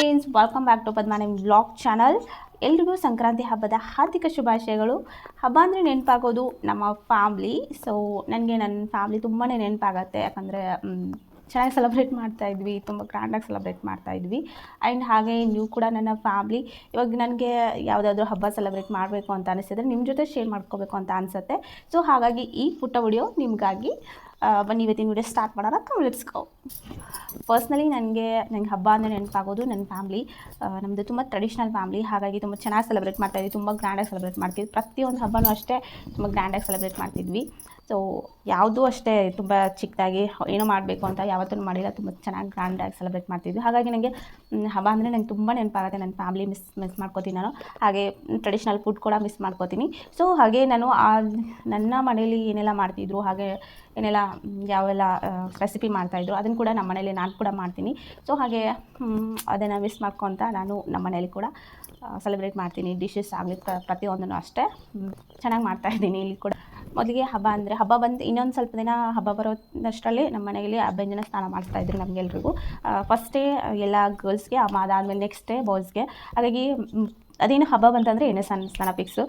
Friends welcome back to Padmani blog channel ಎಲ್ರಿಗೂ ಸಂಕ್ರಾಂತಿ ಹಬ್ಬದ ಹಾರ್ದಿಕ ಶುಭಾಶಯಗಳು. ಹಬ್ಬ ಅಂದರೆ ನೆನಪಾಗೋದು ನಮ್ಮ ಫ್ಯಾಮ್ಲಿ ಸೊ ನನಗೆ ನನ್ನ ಫ್ಯಾಮ್ಲಿ ತುಂಬಾ ನೆನಪಾಗತ್ತೆ. ಯಾಕಂದರೆ ಚೆನ್ನಾಗಿ ಸೆಲೆಬ್ರೇಟ್ ಮಾಡ್ತಾ ಇದ್ವಿ. ತುಂಬ ಗ್ರ್ಯಾಂಡಾಗಿ ಸೆಲೆಬ್ರೇಟ್ ಮಾಡ್ತಾ ಇದ್ವಿ. ಆ್ಯಂಡ್ ಹಾಗೆ ನೀವು ಕೂಡ ನನ್ನ ಫ್ಯಾಮ್ಲಿ ಇವಾಗ ನನಗೆ ಯಾವುದಾದ್ರೂ ಹಬ್ಬ ಸೆಲೆಬ್ರೇಟ್ ಮಾಡಬೇಕು ಅಂತ ಅನಿಸಿದ್ರೆ ನಿಮ್ಮ ಜೊತೆ ಶೇರ್ ಮಾಡ್ಕೋಬೇಕು ಅಂತ ಅನಿಸುತ್ತೆ. ಸೊ ಹಾಗಾಗಿ ಈ ಪುಟ್ಟ ವಿಡಿಯೋ ನಿಮಗಾಗಿ ಬನ್ನಿ, ಇವತ್ತಿನ ವೀಡಿಯೋ ಸ್ಟಾರ್ಟ್ ಮಾಡೋಣ. ಲೆಟ್ಸ್ ಗೋ ಪರ್ಸ್ನಲಿ ನನಗೆ ನನಗೆ ಹಬ್ಬ ಅಂದರೆ ನೆನಪಾಗೋದು ನನ್ನ ಫ್ಯಾಮ್ಲಿ ನಮ್ಮದು ತುಂಬ ಟ್ರೆಡಿಷ್ನಲ್ ಫ್ಯಾಮ್ಲಿ ಹಾಗಾಗಿ ತುಂಬ ಚೆನ್ನಾಗಿ ಸೆಲೆಬ್ರೇಟ್ ಮಾಡ್ತಾಯಿದ್ವಿ ತುಂಬ ಗ್ರ್ಯಾಂಡಾಗಿ ಸೆಲೆಬ್ರೇಟ್ ಮಾಡ್ತಿದ್ವಿ ಪ್ರತಿಯೊಂದು ಹಬ್ಬನೂ ಅಷ್ಟೇ ತುಂಬ ಗ್ರ್ಯಾಂಡಾಗಿ ಸೆಲೆಬ್ರೇಟ್ ಮಾಡ್ತಿದ್ವಿ. ಸೊ ಯಾವುದೂ ಅಷ್ಟೇ ತುಂಬ ಚಿಕ್ಕದಾಗಿ ಏನೋ ಮಾಡಬೇಕು ಅಂತ ಯಾವತ್ತೂ ಮಾಡಿಲ್ಲ. ತುಂಬ ಚೆನ್ನಾಗಿ ಗ್ರ್ಯಾಂಡಾಗಿ ಸೆಲೆಬ್ರೇಟ್ ಮಾಡ್ತಿದ್ವಿ. ಹಾಗಾಗಿ ನನಗೆ ಹಬ್ಬ ಅಂದರೆ ನಂಗೆ ತುಂಬ ನೆನಪಾಗುತ್ತೆ. ನನ್ನ ಫ್ಯಾಮ್ಲಿ ಮಿಸ್ ಮಿಸ್ ಮಾಡ್ಕೋತೀನಿ ನಾನು. ಹಾಗೆ ಟ್ರೆಡಿಷ್ನಲ್ ಫುಡ್ ಕೂಡ ಮಿಸ್ ಮಾಡ್ಕೋತೀನಿ. ಸೊ ಹಾಗೆ ನಾನು ಆ ನನ್ನ ಮನೇಲಿ ಏನೆಲ್ಲ ಮಾಡ್ತಿದ್ರು, ಹಾಗೆ ಏನೆಲ್ಲ, ಯಾವೆಲ್ಲ ರೆಸಿಪಿ ಮಾಡ್ತಾಯಿದ್ರು ಅದನ್ನು ಕೂಡ ನಮ್ಮ ಮನೇಲಿ ನಾನು ಕೂಡ ಮಾಡ್ತೀನಿ. ಸೊ ಹಾಗೆ ಅದನ್ನು ಮಿಸ್ ಮಾಡ್ಕೊತ ನಾನು ನಮ್ಮ ಮನೇಲಿ ಕೂಡ ಸೆಲೆಬ್ರೇಟ್ ಮಾಡ್ತೀನಿ. ಡಿಶಸ್ ಆಗಲಿ ಪ್ರತಿಯೊಂದನ್ನು ಅಷ್ಟೇ ಚೆನ್ನಾಗಿ ಮಾಡ್ತಾಯಿದ್ದೀನಿ ಇಲ್ಲಿ ಕೂಡ. ಮೊದಲಿಗೆ ಹಬ್ಬ ಅಂದರೆ ಹಬ್ಬ ಬಂದು ಇನ್ನೊಂದು ಸ್ವಲ್ಪ ದಿನ ಹಬ್ಬ ಬರೋದಷ್ಟರಲ್ಲಿ ನಮ್ಮ ಮನೆಯಲ್ಲಿ ಅಭ್ಯಂಜನ ಸ್ನಾನ ಮಾಡಿಸ್ತಾಯಿದ್ರು ನಮಗೆಲ್ರಿಗೂ. ಫಸ್ಟೇ ಎಲ್ಲ ಗರ್ಲ್ಸ್ಗೆ ಅದಾದಮೇಲೆ ನೆಕ್ಸ್ಟ್ ಡೇ ಬಾಯ್ಸ್ಗೆ ಹಾಗಾಗಿ ಅದೇನು ಹಬ್ಬ ಬಂತಂದರೆ ಎಣ್ಣೆ ಸ್ನಾನ ಸ್ನಾನ ಫಿಕ್ಸು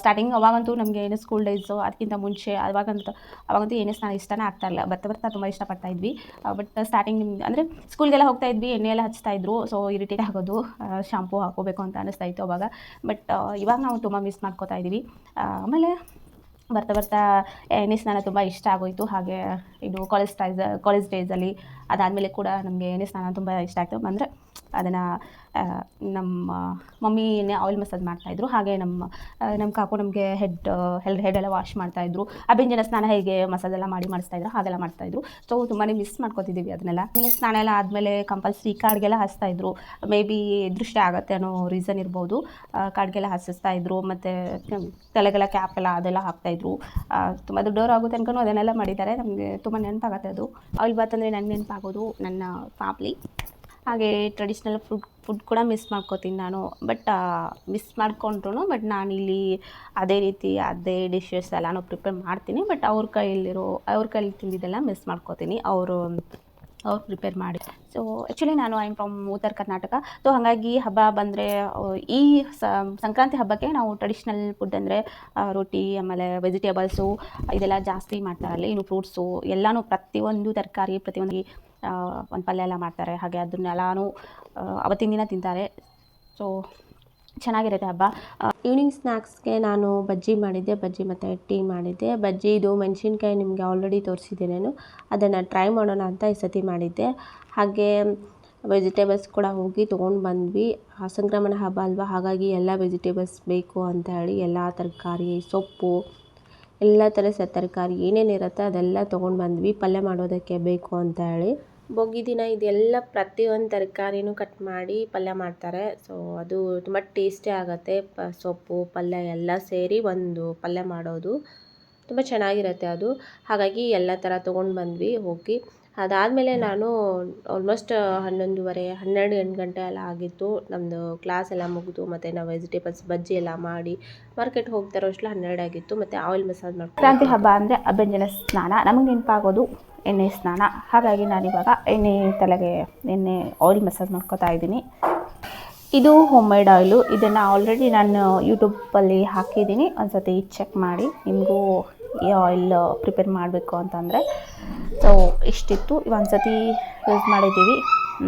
ಸ್ಟಾರ್ಟಿಂಗ್ ಅವಾಗಂತೂ ನಮಗೆ ಏನು ಸ್ಕೂಲ್ ಡೇಸು ಅದಕ್ಕಿಂತ ಮುಂಚೆ ಅವಾಗಂತೂ ಅವಾಗಂತೂ ಎಣ್ಣೆ ಸ್ನಾನ ಇಷ್ಟನೇ ಆಗ್ತಾಯಿಲ್ಲ ಬರ್ತಾ ಬರ್ತಾ ತುಂಬ ಇಷ್ಟಪಡ್ತಾ ಇದ್ವಿ. ಬಟ್ ಸ್ಟಾರ್ಟಿಂಗ್ ಅಂದರೆ ಸ್ಕೂಲ್ಗೆಲ್ಲ ಹೋಗ್ತಾ ಇದ್ವಿ, ಎಣ್ಣೆ ಎಲ್ಲ ಹಚ್ತಾ ಇದ್ರು. ಸೊ ಇರಿಟೇಟ್ ಆಗೋದು ಶಾಂಪೂ ಹಾಕೋಬೇಕು ಅಂತ ಅನ್ನಿಸ್ತಾ ಇತ್ತು ಅವಾಗ. ಬಟ್ ಇವಾಗ ನಾವು ತುಂಬ ಮಿಸ್ ಮಾಡ್ಕೋತಾ ಇದ್ದೀವಿ ಆಮೇಲೆ ಬರ್ತಾ ಬರ್ತಾ ಎಣ್ಣೆ ಸ್ನಾನ ತುಂಬ ಇಷ್ಟ ಆಗೋಯಿತು. ಹಾಗೆ ಇದು ಕಾಲೇಜ್ ಟೈಸ್ ಕಾಲೇಜ್ ಡೇಸಲ್ಲಿ ಅದಾದಮೇಲೆ ಕೂಡ ನಮಗೆ ಎಣ್ಣೆ ಸ್ನಾನ ತುಂಬ ಇಷ್ಟ ಆಯಿತು. ಅಂದರೆ ಅದನ್ನು ನಮ್ಮ ಮಮ್ಮಿನೇ ಆಯಿಲ್ ಮಸಾಜ್ ಮಾಡ್ತಾಯಿದ್ರು ಹಾಗೆ ನಮ್ಮ ನಮ್ಮ ಕಾಕು ನಮಗೆ ಹೆಡ್ ಹೆಲ್ ಎಲ್ಲ ವಾಶ್ ಮಾಡ್ತಾಯಿದ್ರು ಅಭಿಂಜನ ಸ್ನಾನ ಹೇಗೆ ಮಸಾಜ್ ಎಲ್ಲ ಮಾಡಿ ಮಾಡಿಸ್ತಾಯಿದ್ರು ಹಾಗೆಲ್ಲ ಮಾಡ್ತಾಯಿದ್ರು ಸೊ ತುಂಬಾ ಮಿಸ್ ಮಾಡ್ಕೊತಿದ್ದೀವಿ ಅದನ್ನೆಲ್ಲ. ಆಮೇಲೆ ಸ್ನಾನ ಎಲ್ಲ ಆದಮೇಲೆ ಕಂಪಲ್ಸರಿ ಕಾರ್ಡ್ಗೆಲ್ಲ ಹಚ್ತಾಯಿದ್ರು ಮೇ ಬಿ ದೃಷ್ಟಿ ಆಗುತ್ತೆ ಅನ್ನೋ ರೀಸನ್ ಇರ್ಬೋದು. ಕಾಡ್ಗೆಲ್ಲ ಇದ್ರು. ಮತ್ತು ತಲೆಗೆಲ್ಲ ಕ್ಯಾಪ್ ಎಲ್ಲ ಅದೆಲ್ಲ ಹಾಕ್ತಾಯಿದ್ರು ತುಂಬ ದೊಡ್ಡವರು ಆಗೋ ತನಕ ಅದನ್ನೆಲ್ಲ ಮಾಡಿದ್ದಾರೆ. ನಮಗೆ ತುಂಬ ನೆನಪಾಗತ್ತೆ ಅದು. ಆಯಿಲ್ ಬಂತಂದರೆ ನನಗೆ ನೆನಪಾಗೋದು ನನ್ನ ಫ್ಯಾಮ್ಲಿ. ಹಾಗೆ ಟ್ರೆಡಿಷ್ನಲ್ ಫುಡ್ ಫುಡ್ ಕೂಡ ಮಿಸ್ ಮಾಡ್ಕೋತೀನಿ ನಾನು. ಬಟ್ ಮಿಸ್ ಮಾಡ್ಕೊಂಡ್ರು ಬಟ್ ನಾನು ಇಲ್ಲಿ ಅದೇ ರೀತಿ ಅದೇ ಡಿಶಸ್ ಎಲ್ಲನೂ ಪ್ರಿಪೇರ್ ಮಾಡ್ತೀನಿ. ಬಟ್ ಅವ್ರ ಕೈಯಲ್ಲಿರೋ, ಅವ್ರ ಕೈಯಲ್ಲಿ ತಿಂದಿದ್ದೆಲ್ಲ ಮಿಸ್ ಮಾಡ್ಕೋತೀನಿ. ಅವರು ಅವ್ರು ಪ್ರಿಪೇರ್ ಮಾಡಿ ಸೊ ಆ್ಯಕ್ಚುಲಿ ನಾನು I from Uttara Karnataka so ಹಾಗಾಗಿ ಹಬ್ಬ ಬಂದರೆ ಈ ಸಂಕ್ರಾಂತಿ ಹಬ್ಬಕ್ಕೆ ನಾವು ಟ್ರೆಡಿಷ್ನಲ್ ಫುಡ್ ಅಂದರೆ ರೊಟ್ಟಿ, ಆಮೇಲೆ ವೆಜಿಟೇಬಲ್ಸು ಇದೆಲ್ಲ ಜಾಸ್ತಿ ಮಾಡ್ತಾರಲ್ಲ ಇನ್ನು ಫ್ರೂಟ್ಸು ಎಲ್ಲನೂ ಪ್ರತಿಯೊಂದು ತರಕಾರಿ, ಪ್ರತಿಯೊಂದು ಒಂದು ಪಲ್ಯ ಎಲ್ಲ ಮಾಡ್ತಾರೆ. ಹಾಗೆ ಅದನ್ನೆಲ್ಲನೂ ಅವತ್ತಿನ ದಿನ ತಿಂತಾರೆ. ಸೊ ಚೆನ್ನಾಗಿರುತ್ತೆ ಹಬ್ಬ. ಈವ್ನಿಂಗ್ ಸ್ನ್ಯಾಕ್ಸ್ಗೆ ನಾನು ಬಜ್ಜಿ ಮಾಡಿದ್ದೆ, ಬಜ್ಜಿ ಮತ್ತು ಟೀ ಮಾಡಿದ್ದೆ. ಬಜ್ಜಿ ಇದು ಮೆಣಸಿನ್ಕಾಯಿ ನಿಮಗೆ ಆಲ್ರೆಡಿ ತೋರಿಸಿದ್ದೆ ನಾನು. ಅದನ್ನು ಟ್ರೈ ಮಾಡೋಣ ಅಂತ ಈ ಸತಿ ಮಾಡಿದ್ದೆ. ಹಾಗೆ ವೆಜಿಟೇಬಲ್ಸ್ ಕೂಡ ಹೋಗಿ ತೊಗೊಂಡು ಬಂದ್ವಿ. ಸಂಕ್ರಮಣ ಹಬ್ಬ ಅಲ್ವಾ, ಹಾಗಾಗಿ ಎಲ್ಲ ವೆಜಿಟೇಬಲ್ಸ್ ಬೇಕು ಅಂತ ಹೇಳಿ ಎಲ್ಲ ತರಕಾರಿ, ಸೊಪ್ಪು, ಎಲ್ಲ ಥರ ಸ ತರಕಾರಿ ಏನೇನಿರುತ್ತೆ ಅದೆಲ್ಲ ತೊಗೊಂಡು ಬಂದ್ವಿ. ಪಲ್ಯ ಮಾಡೋದಕ್ಕೆ ಬೇಕು ಅಂತ ಹೇಳಿ. ಬೋಗಿ ದಿನ ಇದೆಲ್ಲ ಪ್ರತಿಯೊಂದು ತರಕಾರಿನೂ ಕಟ್ ಮಾಡಿ ಪಲ್ಯ ಮಾಡ್ತಾರೆ. ಸೊ ಅದು ತುಂಬ ಟೇಸ್ಟಿ ಆಗುತ್ತೆ. ಪ, ಸೊಪ್ಪು, ಪಲ್ಯ ಎಲ್ಲ ಸೇರಿ ಒಂದು ಪಲ್ಯ ಮಾಡೋದು ತುಂಬ ಚೆನ್ನಾಗಿರುತ್ತೆ ಅದು. ಹಾಗಾಗಿ ಎಲ್ಲ ಥರ ತೊಗೊಂಡು ಬಂದ್ವಿ ಹೋಗಿ. ಅದಾದಮೇಲೆ ನಾನು ಆಲ್ಮೋಸ್ಟ್ ಹನ್ನೊಂದುವರೆ, ಹನ್ನೆರಡು, ಎಂಟು ಗಂಟೆ ಎಲ್ಲ ಆಗಿತ್ತು. ನಮ್ಮದು ಕ್ಲಾಸ್ ಎಲ್ಲ ಮುಗಿದು ಮತ್ತು ನಾವು ವೆಜಿಟೇಬಲ್ಸ್ ಬಜ್ಜಿ ಎಲ್ಲ ಮಾಡಿ ಮಾರ್ಕೆಟ್ ಹೋಗ್ತಾರೋ ಅಷ್ಟು ಹನ್ನೆರಡು ಆಗಿತ್ತು. ಮತ್ತು ಆಯಿಲ್ ಮಸಾಜ್ ಮಾಡ್ಕೊಂಡು ಕ್ರಾಂತಿ ಹಬ್ಬ ಅಂದರೆ ಅಭ್ಯಂಜನ ಸ್ನಾನ. ನಮಗೆ ನೆನಪಾಗೋದು ಎಣ್ಣೆ ಸ್ನಾನ. ಹಾಗಾಗಿ ನಾನಿವಾಗ ಎಣ್ಣೆ ತಲೆಗೆ ಎಣ್ಣೆ ಆಯಿಲ್ ಮಸಾಜ್ ಮಾಡ್ಕೊತಾ ಇದ್ದೀನಿ. ಇದು ಹೋಮ್ ಮೇಡ್ ಆಯಿಲು ಇದನ್ನು ಆಲ್ರೆಡಿ ನಾನು ಯೂಟ್ಯೂಬಲ್ಲಿ ಹಾಕಿದ್ದೀನಿ. ಒಂದ್ಸತಿ ಚೆಕ್ ಮಾಡಿ ನಿಮಗೂ ಈ ಆಯಿಲ್ ಪ್ರಿಪೇರ್ ಮಾಡಬೇಕು ಅಂತಂದರೆ. ಸೊ ಇಷ್ಟಿತ್ತು. ಒಂದು ಸತಿ ಯೂಸ್ ಮಾಡಿದ್ದೀವಿ.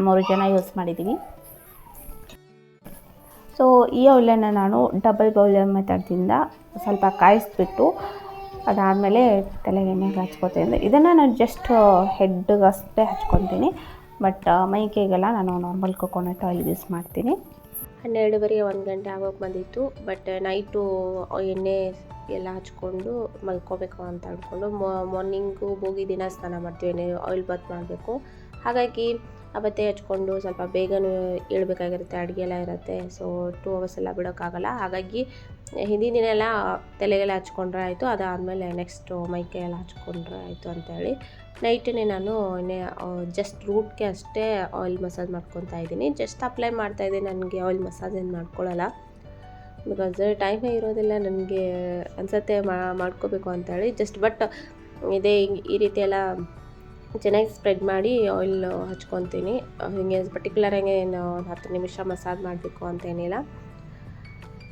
ಮೂರು ಜನ ಯೂಸ್ ಮಾಡಿದ್ದೀವಿ. ಸೊ ಈ ಆಯಿಲನ್ನು ನಾನು ಡಬಲ್ ಬೌಲರ್ ಮೆಥಡ್ದಿಂದ ಸ್ವಲ್ಪ ಕಾಯಿಸ್ಬಿಟ್ಟು ಅದಾದಮೇಲೆ ತಲೆಗೆ ಎಣ್ಣೆಗೆ ಹಚ್ಕೋತೀನಿ ಇದನ್ನು ನಾನು ಜಸ್ಟ್ ಹೆಡ್ಗೆ ಅಷ್ಟೇ ಹಚ್ಕೊತೀನಿ ಬಟ್ ಮೈಕೈಗೆಲ್ಲ ನಾನು ನಾರ್ಮಲ್ ಕೊಕೊನಟ್ ಆಯಿಲ್ ಯೂಸ್ ಮಾಡ್ತೀನಿ. ಹನ್ನೆರಡುವರೆಗೆ ಒಂದು ಗಂಟೆ ಆಗೋಕೆ ಬಂದಿತ್ತು. ಬಟ್ ನೈಟು ಎಣ್ಣೆ ಎಲ್ಲ ಹಚ್ಕೊಂಡು ಮಲ್ಕೋಬೇಕು ಅಂತ ಅಂದ್ಕೊಂಡು ಮಾರ್ನಿಂಗು ಹೋಗಿ ದಿನ ಸ್ನಾನ ಮಾಡ್ತೀವಿ, ಎಣ್ಣೆ ಆಯಿಲ್ ಬಾತ್ ಮಾಡಬೇಕು. ಹಾಗಾಗಿ ಅವತ್ತೇ ಹಚ್ಕೊಂಡು ಸ್ವಲ್ಪ ಬೇಗನೂ ಏಳಬೇಕಾಗಿರುತ್ತೆ ಅಡುಗೆ ಎಲ್ಲ ಇರುತ್ತೆ. ಸೊ ಟೂ ಅವರ್ಸ್ ಎಲ್ಲ ಬಿಡೋಕ್ಕಾಗಲ್ಲ. ಹಾಗಾಗಿ ಹಿಂದಿನ ದಿನ ಎಲ್ಲ ತಲೆಗೆಲ್ಲ ಹಚ್ಕೊಂಡ್ರೆ ಆಯಿತು, ಅದಾದಮೇಲೆ ನೆಕ್ಸ್ಟು ಮೈಕೈ ಎಲ್ಲ ಹಚ್ಕೊಂಡ್ರೆ ಆಯಿತು ಅಂತೇಳಿ. ನೈಟನ್ನೇ ನಾನು ಜಸ್ಟ್ ರೂಟ್ಗೆ ಅಷ್ಟೇ ಆಯಿಲ್ ಮಸಾಜ್ ಮಾಡ್ಕೊತಾ ಇದ್ದೀನಿ. ಜಸ್ಟ್ ಅಪ್ಲೈ ಮಾಡ್ತಾ ಇದ್ದೀನಿ, ನನಗೆ ಆಯಿಲ್ ಮಸಾಜ್ ಏನು ಮಾಡ್ಕೊಳ್ಳಲ್ಲ ಬಿಕಾಸ್ ಟೈಮೇ ಇರೋದಿಲ್ಲ, ನನಗೆ ಅನ್ಸತ್ತೆ ಮಾಡ್ಕೋಬೇಕು ಅಂತೇಳಿ. ಜಸ್ಟ್ ಬಟ್ ಇದೇ ಈ ರೀತಿ ಎಲ್ಲ ಚೆನ್ನಾಗಿ ಸ್ಪ್ರೆಡ್ ಮಾಡಿ ಆಯಿಲ್ ಹಚ್ಕೊತೀನಿ. ಹಿಂಗೆ ಪರ್ಟಿಕ್ಯುಲರಾಗಿ ಏನು ಹತ್ತು ನಿಮಿಷ ಮಸಾಜ್ ಮಾಡಬೇಕು ಅಂತೇನಿಲ್ಲ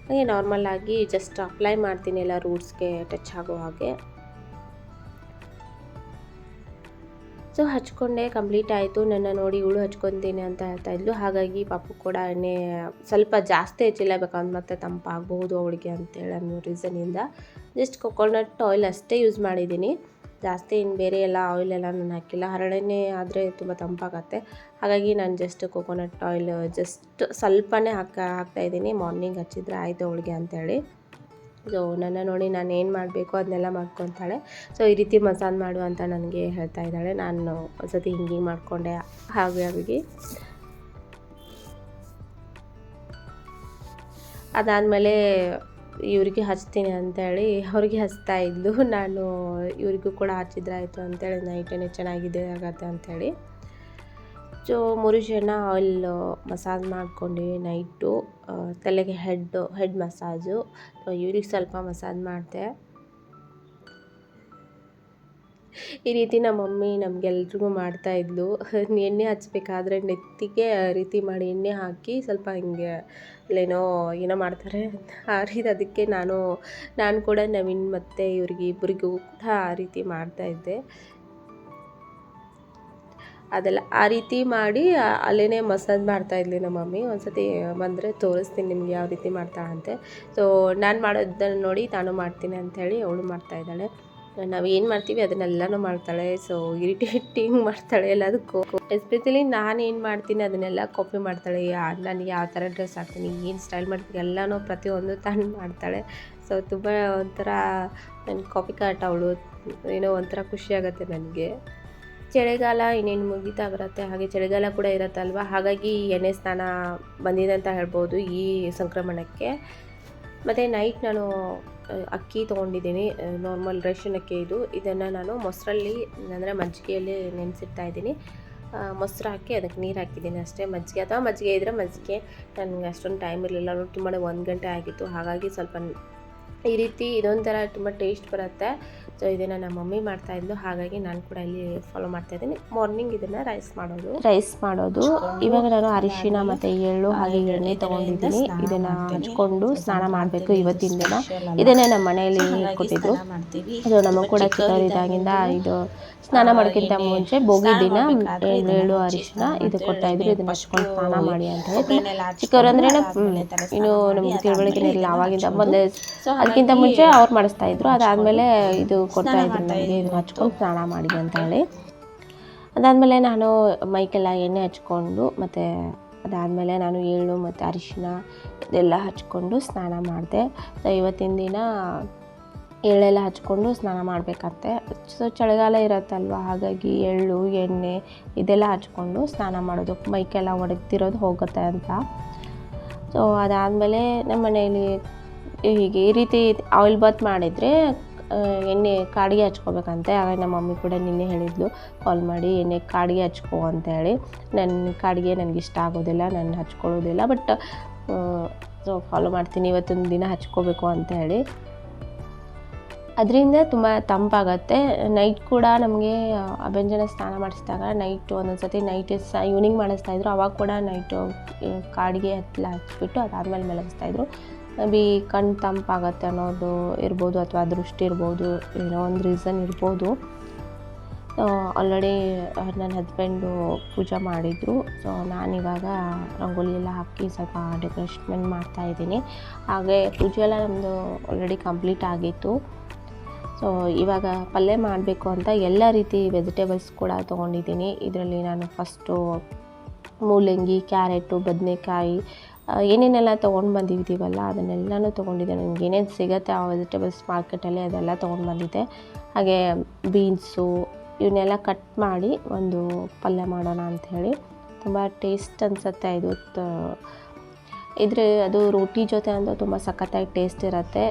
ಹಾಗೆ ನಾರ್ಮಲಾಗಿ ಜಸ್ಟ್ ಅಪ್ಲೈ ಮಾಡ್ತೀನಿ ಎಲ್ಲ ರೂಟ್ಸ್ಗೆ ಟಚ್ ಆಗೋ ಹಾಗೆ. ಸೊ ಹಚ್ಕೊಂಡೆ ಕಂಪ್ಲೀಟ್ ಆಯಿತು. ನನ್ನ ನೋಡಿ ಇವಳು ಹಚ್ಕೊತೀನಿ ಅಂತ ಹೇಳ್ತಾ ಇದ್ಲು. ಹಾಗಾಗಿ ಪಾಪು ಕೂಡ ಎಣ್ಣೆ ಸ್ವಲ್ಪ ಜಾಸ್ತಿ ಹಚ್ಚಿಲ್ಲ, ಬೇಕಂದ್ರೆ ಮತ್ತೆ ತಂಪಾಗಬಹುದು ಅವಳಿಗೆ ಅಂತೇಳಿ ಅನ್ನೋ ರೀಸನಿಂದ ಜಸ್ಟ್ ಕೊಕೊನಟ್ ಆಯಿಲ್ ಅಷ್ಟೇ ಯೂಸ್ ಮಾಡಿದ್ದೀನಿ. ಜಾಸ್ತಿ ಇನ್ನು ಬೇರೆ ಎಲ್ಲ ಆಯಿಲ್ ಎಲ್ಲ ನಾನು ಹಾಕಿಲ್ಲ. ಹರಳೆಣ್ಣೆ ಆದರೆ ತುಂಬ ತಂಪಾಗತ್ತೆ. ಹಾಗಾಗಿ ನಾನು ಜಸ್ಟ್ ಕೊಕೊನಟ್ ಆಯಿಲ್ ಜಸ್ಟ್ ಸ್ವಲ್ಪನೇ ಹಾಕ ಹಾಕ್ತಾಯಿದ್ದೀನಿ ಮಾರ್ನಿಂಗ್ ಹಚ್ಚಿದ್ರೆ ಆಯಿತು ಅವಳಿಗೆ ಅಂತೇಳಿ. ಸೊ ನನ್ನ ನೋಡಿ ನಾನು ಏನು ಮಾಡಬೇಕು ಅದನ್ನೆಲ್ಲ ಮಾಡ್ಕೊತಾಳೆ. ಸೊ ಈ ರೀತಿ ಮಸಾಲ ಮಾಡು ಅಂತ ನನಗೆ ಹೇಳ್ತಾ ಇದ್ದಾಳೆ. ನಾನು ಒಂದ್ಸತಿ ಹಿಂಗೆ ಹಿಂಗೆ ಮಾಡಿಕೊಂಡೆ. ಹಾಗೆ ಹಾಗೆ ಅದಾದಮೇಲೆ ಇವ್ರಿಗೆ ಹಚ್ತೀನಿ ಅಂತೇಳಿ ಅವ್ರಿಗೆ ಹಚ್ತಾ ಇದ್ಲು. ನಾನು ಇವ್ರಿಗೂ ಕೂಡ ಹಚ್ಚಿದ್ರೆ ಆಯಿತು ಅಂತೇಳಿ ನೈಟೇ ಚೆನ್ನಾಗಿದೆ ಆಗತ್ತೆ ಅಂಥೇಳಿ ಸೊ ಮೂರು ಜನ ಆಯಿಲ್ ಮಸಾಜ್ ಮಾಡ್ಕೊಂಡ್ವಿ ನೈಟು ತಲೆಗೆ ಹೆಡ್ ಹೆಡ್ ಮಸಾಜು ಇವ್ರಿಗೆ ಸ್ವಲ್ಪ ಮಸಾಜ್ ಮಾಡಿದೆ ಈ ರೀತಿ ನಮ್ಮ ಮಮ್ಮಿ ನಮಗೆಲ್ರಿಗೂ ಮಾಡ್ತಾಯಿದ್ಲು ಎಣ್ಣೆ ಹಚ್ಚಬೇಕಾದ್ರೆ ನೆತ್ತಿಗೆ ಆ ರೀತಿ ಮಾಡಿ ಎಣ್ಣೆ ಹಾಕಿ ಸ್ವಲ್ಪ ಹಿಂಗೆ ಅಲ್ಲೇನೋ ಏನೋ ಮಾಡ್ತಾರೆ ಆ ರೀತಿ ಅದಕ್ಕೆ ನಾನು ನಾನು ಕೂಡ ನವೀನ್ ಮತ್ತು ಇವ್ರಿಗೆ ಇಬ್ಬರಿಗೂ ಕೂಡ ಆ ರೀತಿ ಮಾಡ್ತಾಯಿದ್ದೆ ಅದೆಲ್ಲ ಆ ರೀತಿ ಮಾಡಿ ಅಲ್ಲೇ ಮಸಾಜ್ ಮಾಡ್ತಾಯಿದ್ಲಿ ನಮ್ಮ ಮಮ್ಮಿ. ಒಂದ್ಸತಿ ಬಂದರೆ ತೋರಿಸ್ತೀನಿ ನಿಮ್ಗೆ ಯಾವ ರೀತಿ ಮಾಡ್ತಾಳಂತೆ. ಸೊ ನಾನು ಮಾಡೋದನ್ನು ನೋಡಿ ತಾನು ಮಾಡ್ತೀನಿ ಅಂಥೇಳಿ ಅವಳು ಮಾಡ್ತಾಯಿದ್ದಾಳೆ ನಾವು ಏನು ಮಾಡ್ತೀವಿ ಅದನ್ನೆಲ್ಲನೂ ಮಾಡ್ತಾಳೆ. ಸೊ ಇರಿಟೇಟಿಂಗ್ ಮಾಡ್ತಾಳೆ ಎಲ್ಲದಕ್ಕೂ. ಎಸ್ಪೆಷಲಿ ನಾನು ಏನು ಮಾಡ್ತೀನಿ ಅದನ್ನೆಲ್ಲ ಕಾಪಿ ಮಾಡ್ತಾಳೆ. ನಾನು ಯಾವ ಥರ ಡ್ರೆಸ್ ಹಾಕ್ತೀನಿ, ಏನು ಸ್ಟೈಲ್ ಮಾಡ್ತೀನಿ ಎಲ್ಲನೂ ಪ್ರತಿಯೊಂದು ತಾನು ಮಾಡ್ತಾಳೆ. ಸೊ ತುಂಬ ಒಂಥರ ನನ್ನ ಕಾಪಿ ಕಾಟ್ ಅವಳು. ಏನೋ ಒಂಥರ ಖುಷಿ ಆಗುತ್ತೆ ನನಗೆ. ಚಳಿಗಾಲ ಇನ್ನೇನು ಮುಗಿತಾ ಬರುತ್ತೆ? ಹಾಗೆ ಚಳಿಗಾಲ ಕೂಡ ಇರುತ್ತಲ್ವ? ಹಾಗಾಗಿ ಎಣ್ಣೆ ಸ್ನಾನ ಬಂದಿದೆ ಅಂತ ಹೇಳ್ಬೋದು ಈ ಸಂಕ್ರಮಣಕ್ಕೆ. ಮತ್ತು ನೈಟ್ ನಾನು ಅಕ್ಕಿ ತೊಗೊಂಡಿದ್ದೀನಿ ನಾರ್ಮಲ್ ರೇಷನ್ ಅಕ್ಕಿ ಇದು. ಇದನ್ನು ನಾನು ಮೊಸರಲ್ಲಿ, ಅಂದರೆ ಮಜ್ಜಿಗೆಯಲ್ಲಿ ನೆನೆಸಿಡ್ತಾ ಇದ್ದೀನಿ. ಮೊಸರು ಹಾಕಿ ಅದಕ್ಕೆ ನೀರು ಹಾಕಿದ್ದೀನಿ ಅಷ್ಟೇ. ಮಜ್ಜಿಗೆ ಅಥವಾ ಮಜ್ಜಿಗೆ ಇದ್ದರೆ ಮಜ್ಜಿಗೆ. ನನಗೆ ಅಷ್ಟೊಂದು ಟೈಮ್ ಇರಲಿಲ್ಲ. ತುಂಬ ಒಂದು ಗಂಟೆ ಆಗಿತ್ತು. ಹಾಗಾಗಿ ಸ್ವಲ್ಪ ಈ ರೀತಿ ಇದೊಂಥರ ತುಂಬ ಟೇಸ್ಟ್ ಬರುತ್ತೆ. ಸೊ ಇದನ್ನು ನಮ್ಮ ಮಮ್ಮಿ ಮಾಡ್ತಾಯಿದ್ಲು ಹಾಗಾಗಿ ನಾನು ಕೂಡ ಇಲ್ಲಿ ಫಾಲೋ ಮಾಡ್ತಾ ಇದ್ದೀನಿ. ಮಾರ್ನಿಂಗ್ ಇದನ್ನು ರೈಸ್ ಮಾಡೋದು. ರೈಸ್ ಮಾಡೋದು. ಇವಾಗ ನಾನು ಅರಿಶಿನ ಮತ್ತು ಎಳ್ಳು ಹಾಗೆ ಎಣ್ಣೆ ತೊಗೊಂಡಿದ್ದೀನಿ. ಇದನ್ನು ಹಚ್ಕೊಂಡು ಸ್ನಾನ ಮಾಡಬೇಕು ಇವತ್ತಿನ ದಿನ. ಇದನ್ನೇ ನಮ್ಮ ಮನೆಯಲ್ಲಿ ಕೊಟ್ಟಿದ್ರು. ಅದು ನಮಗೆ ಕೂಡ ಚಿಕ್ಕವರಿದ್ದಾಗಿಂದ ಇದು ಸ್ನಾನ ಮಾಡೋಕ್ಕಿಂತ ಮುಂಚೆ ಬೋಗಿ ದಿನ ಎಳ್ಳು ಅರಿಶಿನ ಇದು ಕೊಡ್ತಾ ಇದ್ರು. ಇದನ್ನ ಹಚ್ಕೊಂಡು ಸ್ನಾನ ಮಾಡಿ ಅಂತ ಹೇಳಿ ಚಿಕ್ಕವ್ರು ಅಂದ್ರೆ ಇನ್ನು ನಮ್ಗೆ ತಿಳುವಳಿಕೆ ಇರಲಿಲ್ಲ ಅವಾಗಿಂದ ಮೊದಲೇ ಅದಕ್ಕಿಂತ ಮುಂಚೆ ಅವ್ರು ಮಾಡಿಸ್ತಾ ಇದ್ರು. ಅದಾದಮೇಲೆ ಇದು ಕೊಡ್ತಾ ಇದ್ರು ನನಗೆ. ಇದನ್ನ ಹಚ್ಕೊಂಡು ಸ್ನಾನ ಮಾಡಿ ಅಂತ ಹೇಳಿ. ಅದಾದಮೇಲೆ ನಾನು ಮೈಕೆಲ್ಲ ಎಣ್ಣೆ ಹಚ್ಕೊಂಡು ಮತ್ತು ಅದಾದಮೇಲೆ ನಾನು ಏಳು ಮತ್ತು ಅರಿಶಿನ ಇದೆಲ್ಲ ಹಚ್ಕೊಂಡು ಸ್ನಾನ ಮಾಡಿದೆ. ಸೊ ಇವತ್ತಿನ ದಿನ ಎಳ್ಳೆಲ್ಲ ಹಚ್ಕೊಂಡು ಸ್ನಾನ ಮಾಡಬೇಕಂತೆ ಸೊ ಚಳಿಗಾಲ ಇರುತ್ತಲ್ವ? ಹಾಗಾಗಿ ಎಳ್ಳು ಎಣ್ಣೆ ಇದೆಲ್ಲ ಹಚ್ಕೊಂಡು ಸ್ನಾನ ಮಾಡೋದು ಮೈಕೆಲ್ಲ ಒಡಗ್ತಿರೋದು ಹೋಗುತ್ತೆ ಅಂತ. ಸೊ ಅದಾದಮೇಲೆ ನಮ್ಮ ಮನೆಯಲ್ಲಿ ಹೀಗೆ ಈ ರೀತಿ ಆಯಿಲ್ ಬಾತ್ ಮಾಡಿದರೆ ಎಣ್ಣೆ ಕಾಡಿಗೆ ಹಚ್ಕೋಬೇಕಂತೆ. ಆಗ ನಮ್ಮ ಮಮ್ಮಿ ಕೂಡ ನಿನ್ನೆ ಹೇಳಿದ್ಲು ಕಾಲ್ ಮಾಡಿ ಎಣ್ಣೆ ಕಾಡಿಗೆ ಹಚ್ಕೋ ಅಂತೇಳಿ. ನನ್ನ ಕಾಡಿಗೆ ನನಗೆ ಇಷ್ಟ ಆಗೋದಿಲ್ಲ, ನಾನು ಹಚ್ಕೊಳ್ಳೋದಿಲ್ಲ ಬಟ್ ಸೊ ಫಾಲೋ ಮಾಡ್ತೀನಿ ಇವತ್ತೊಂದು ದಿನ ಹಚ್ಕೋಬೇಕು ಅಂತ ಹೇಳಿ ಅದರಿಂದ ತುಂಬ ತಂಪಾಗತ್ತೆ. ನೈಟ್ ಕೂಡ ನಮಗೆ ಅಭ್ಯಂಜನ ಸ್ನಾನ ಮಾಡಿಸಿದಾಗ ನೈಟ್ ಒಂದೊಂದು ಸತಿ ನೈಟ್ ಸ ಈವ್ನಿಂಗ್ ಮಾಡಿಸ್ತಾಯಿದ್ರು ಅವಾಗ ಕೂಡ ನೈಟು ಕಾಡಿಗೆ ಹತ್ತಲ ಹಚ್ಬಿಟ್ಟು ಅದಾದಮೇಲೆ ಮಲಗಿಸ್ತಾಯಿದ್ರು ಬಿ ಕಣ್ಣು ತಂಪಾಗತ್ತೆ ಅನ್ನೋದು ಇರ್ಬೋದು ಅಥವಾ ದೃಷ್ಟಿ ಇರ್ಬೋದು, ಏನೋ ಒಂದು ರೀಸನ್ ಇರ್ಬೋದು. ಆಲ್ರೆಡಿ ನನ್ನ ಹಸ್ಬೆಂಡು ಪೂಜೆ ಮಾಡಿದರು. ಸೊ ನಾನಿವಾಗ ರಂಗೋಲಿ ಎಲ್ಲ ಹಾಕಿ ಸ್ವಲ್ಪ ಡೆಕೋರೇಷನ್ ಮಾಡ್ತಾಯಿದ್ದೀನಿ ಹಾಗೆ ಪೂಜೆ ಎಲ್ಲ ನಮ್ಮದು ಆಲ್ರೆಡಿ ಕಂಪ್ಲೀಟ್ ಆಗಿತ್ತು. ಸೊ ಇವಾಗ ಪಲ್ಯ ಮಾಡಬೇಕು ಅಂತ ಎಲ್ಲ ರೀತಿ ವೆಜಿಟೇಬಲ್ಸ್ ಕೂಡ ತೊಗೊಂಡಿದ್ದೀನಿ. ಇದರಲ್ಲಿ ನಾನು ಫಸ್ಟು ಮೂಲಂಗಿ ಕ್ಯಾರೆಟು ಬದನೆಕಾಯಿ ಏನೇನೆಲ್ಲ ತೊಗೊಂಡು ಬಂದಿದ್ದೀವಲ್ಲ ಅದನ್ನೆಲ್ಲನೂ ತೊಗೊಂಡಿದ್ದೆ. ನನಗೆ ಏನೇನು ಸಿಗುತ್ತೆ ಆ ವೆಜಿಟೇಬಲ್ಸ್ ಮಾರ್ಕೆಟಲ್ಲಿ ಅದೆಲ್ಲ ತೊಗೊಂಡು ಬಂದಿದ್ದೆ. ಹಾಗೆ ಬೀನ್ಸು ಇವನ್ನೆಲ್ಲ ಕಟ್ ಮಾಡಿ ಒಂದು ಪಲ್ಯ ಮಾಡೋಣ ಅಂಥೇಳಿ ತುಂಬ ಟೇಸ್ಟ್ ಅನಿಸುತ್ತೆ ಇದು. ಇದ್ರೆ ಅದು ರೊಟ್ಟಿ ಜೊತೆ ಅಂತ ತುಂಬ ಸಖತ್ತಾಗಿ ಟೇಸ್ಟ್ ಇರುತ್ತೆ.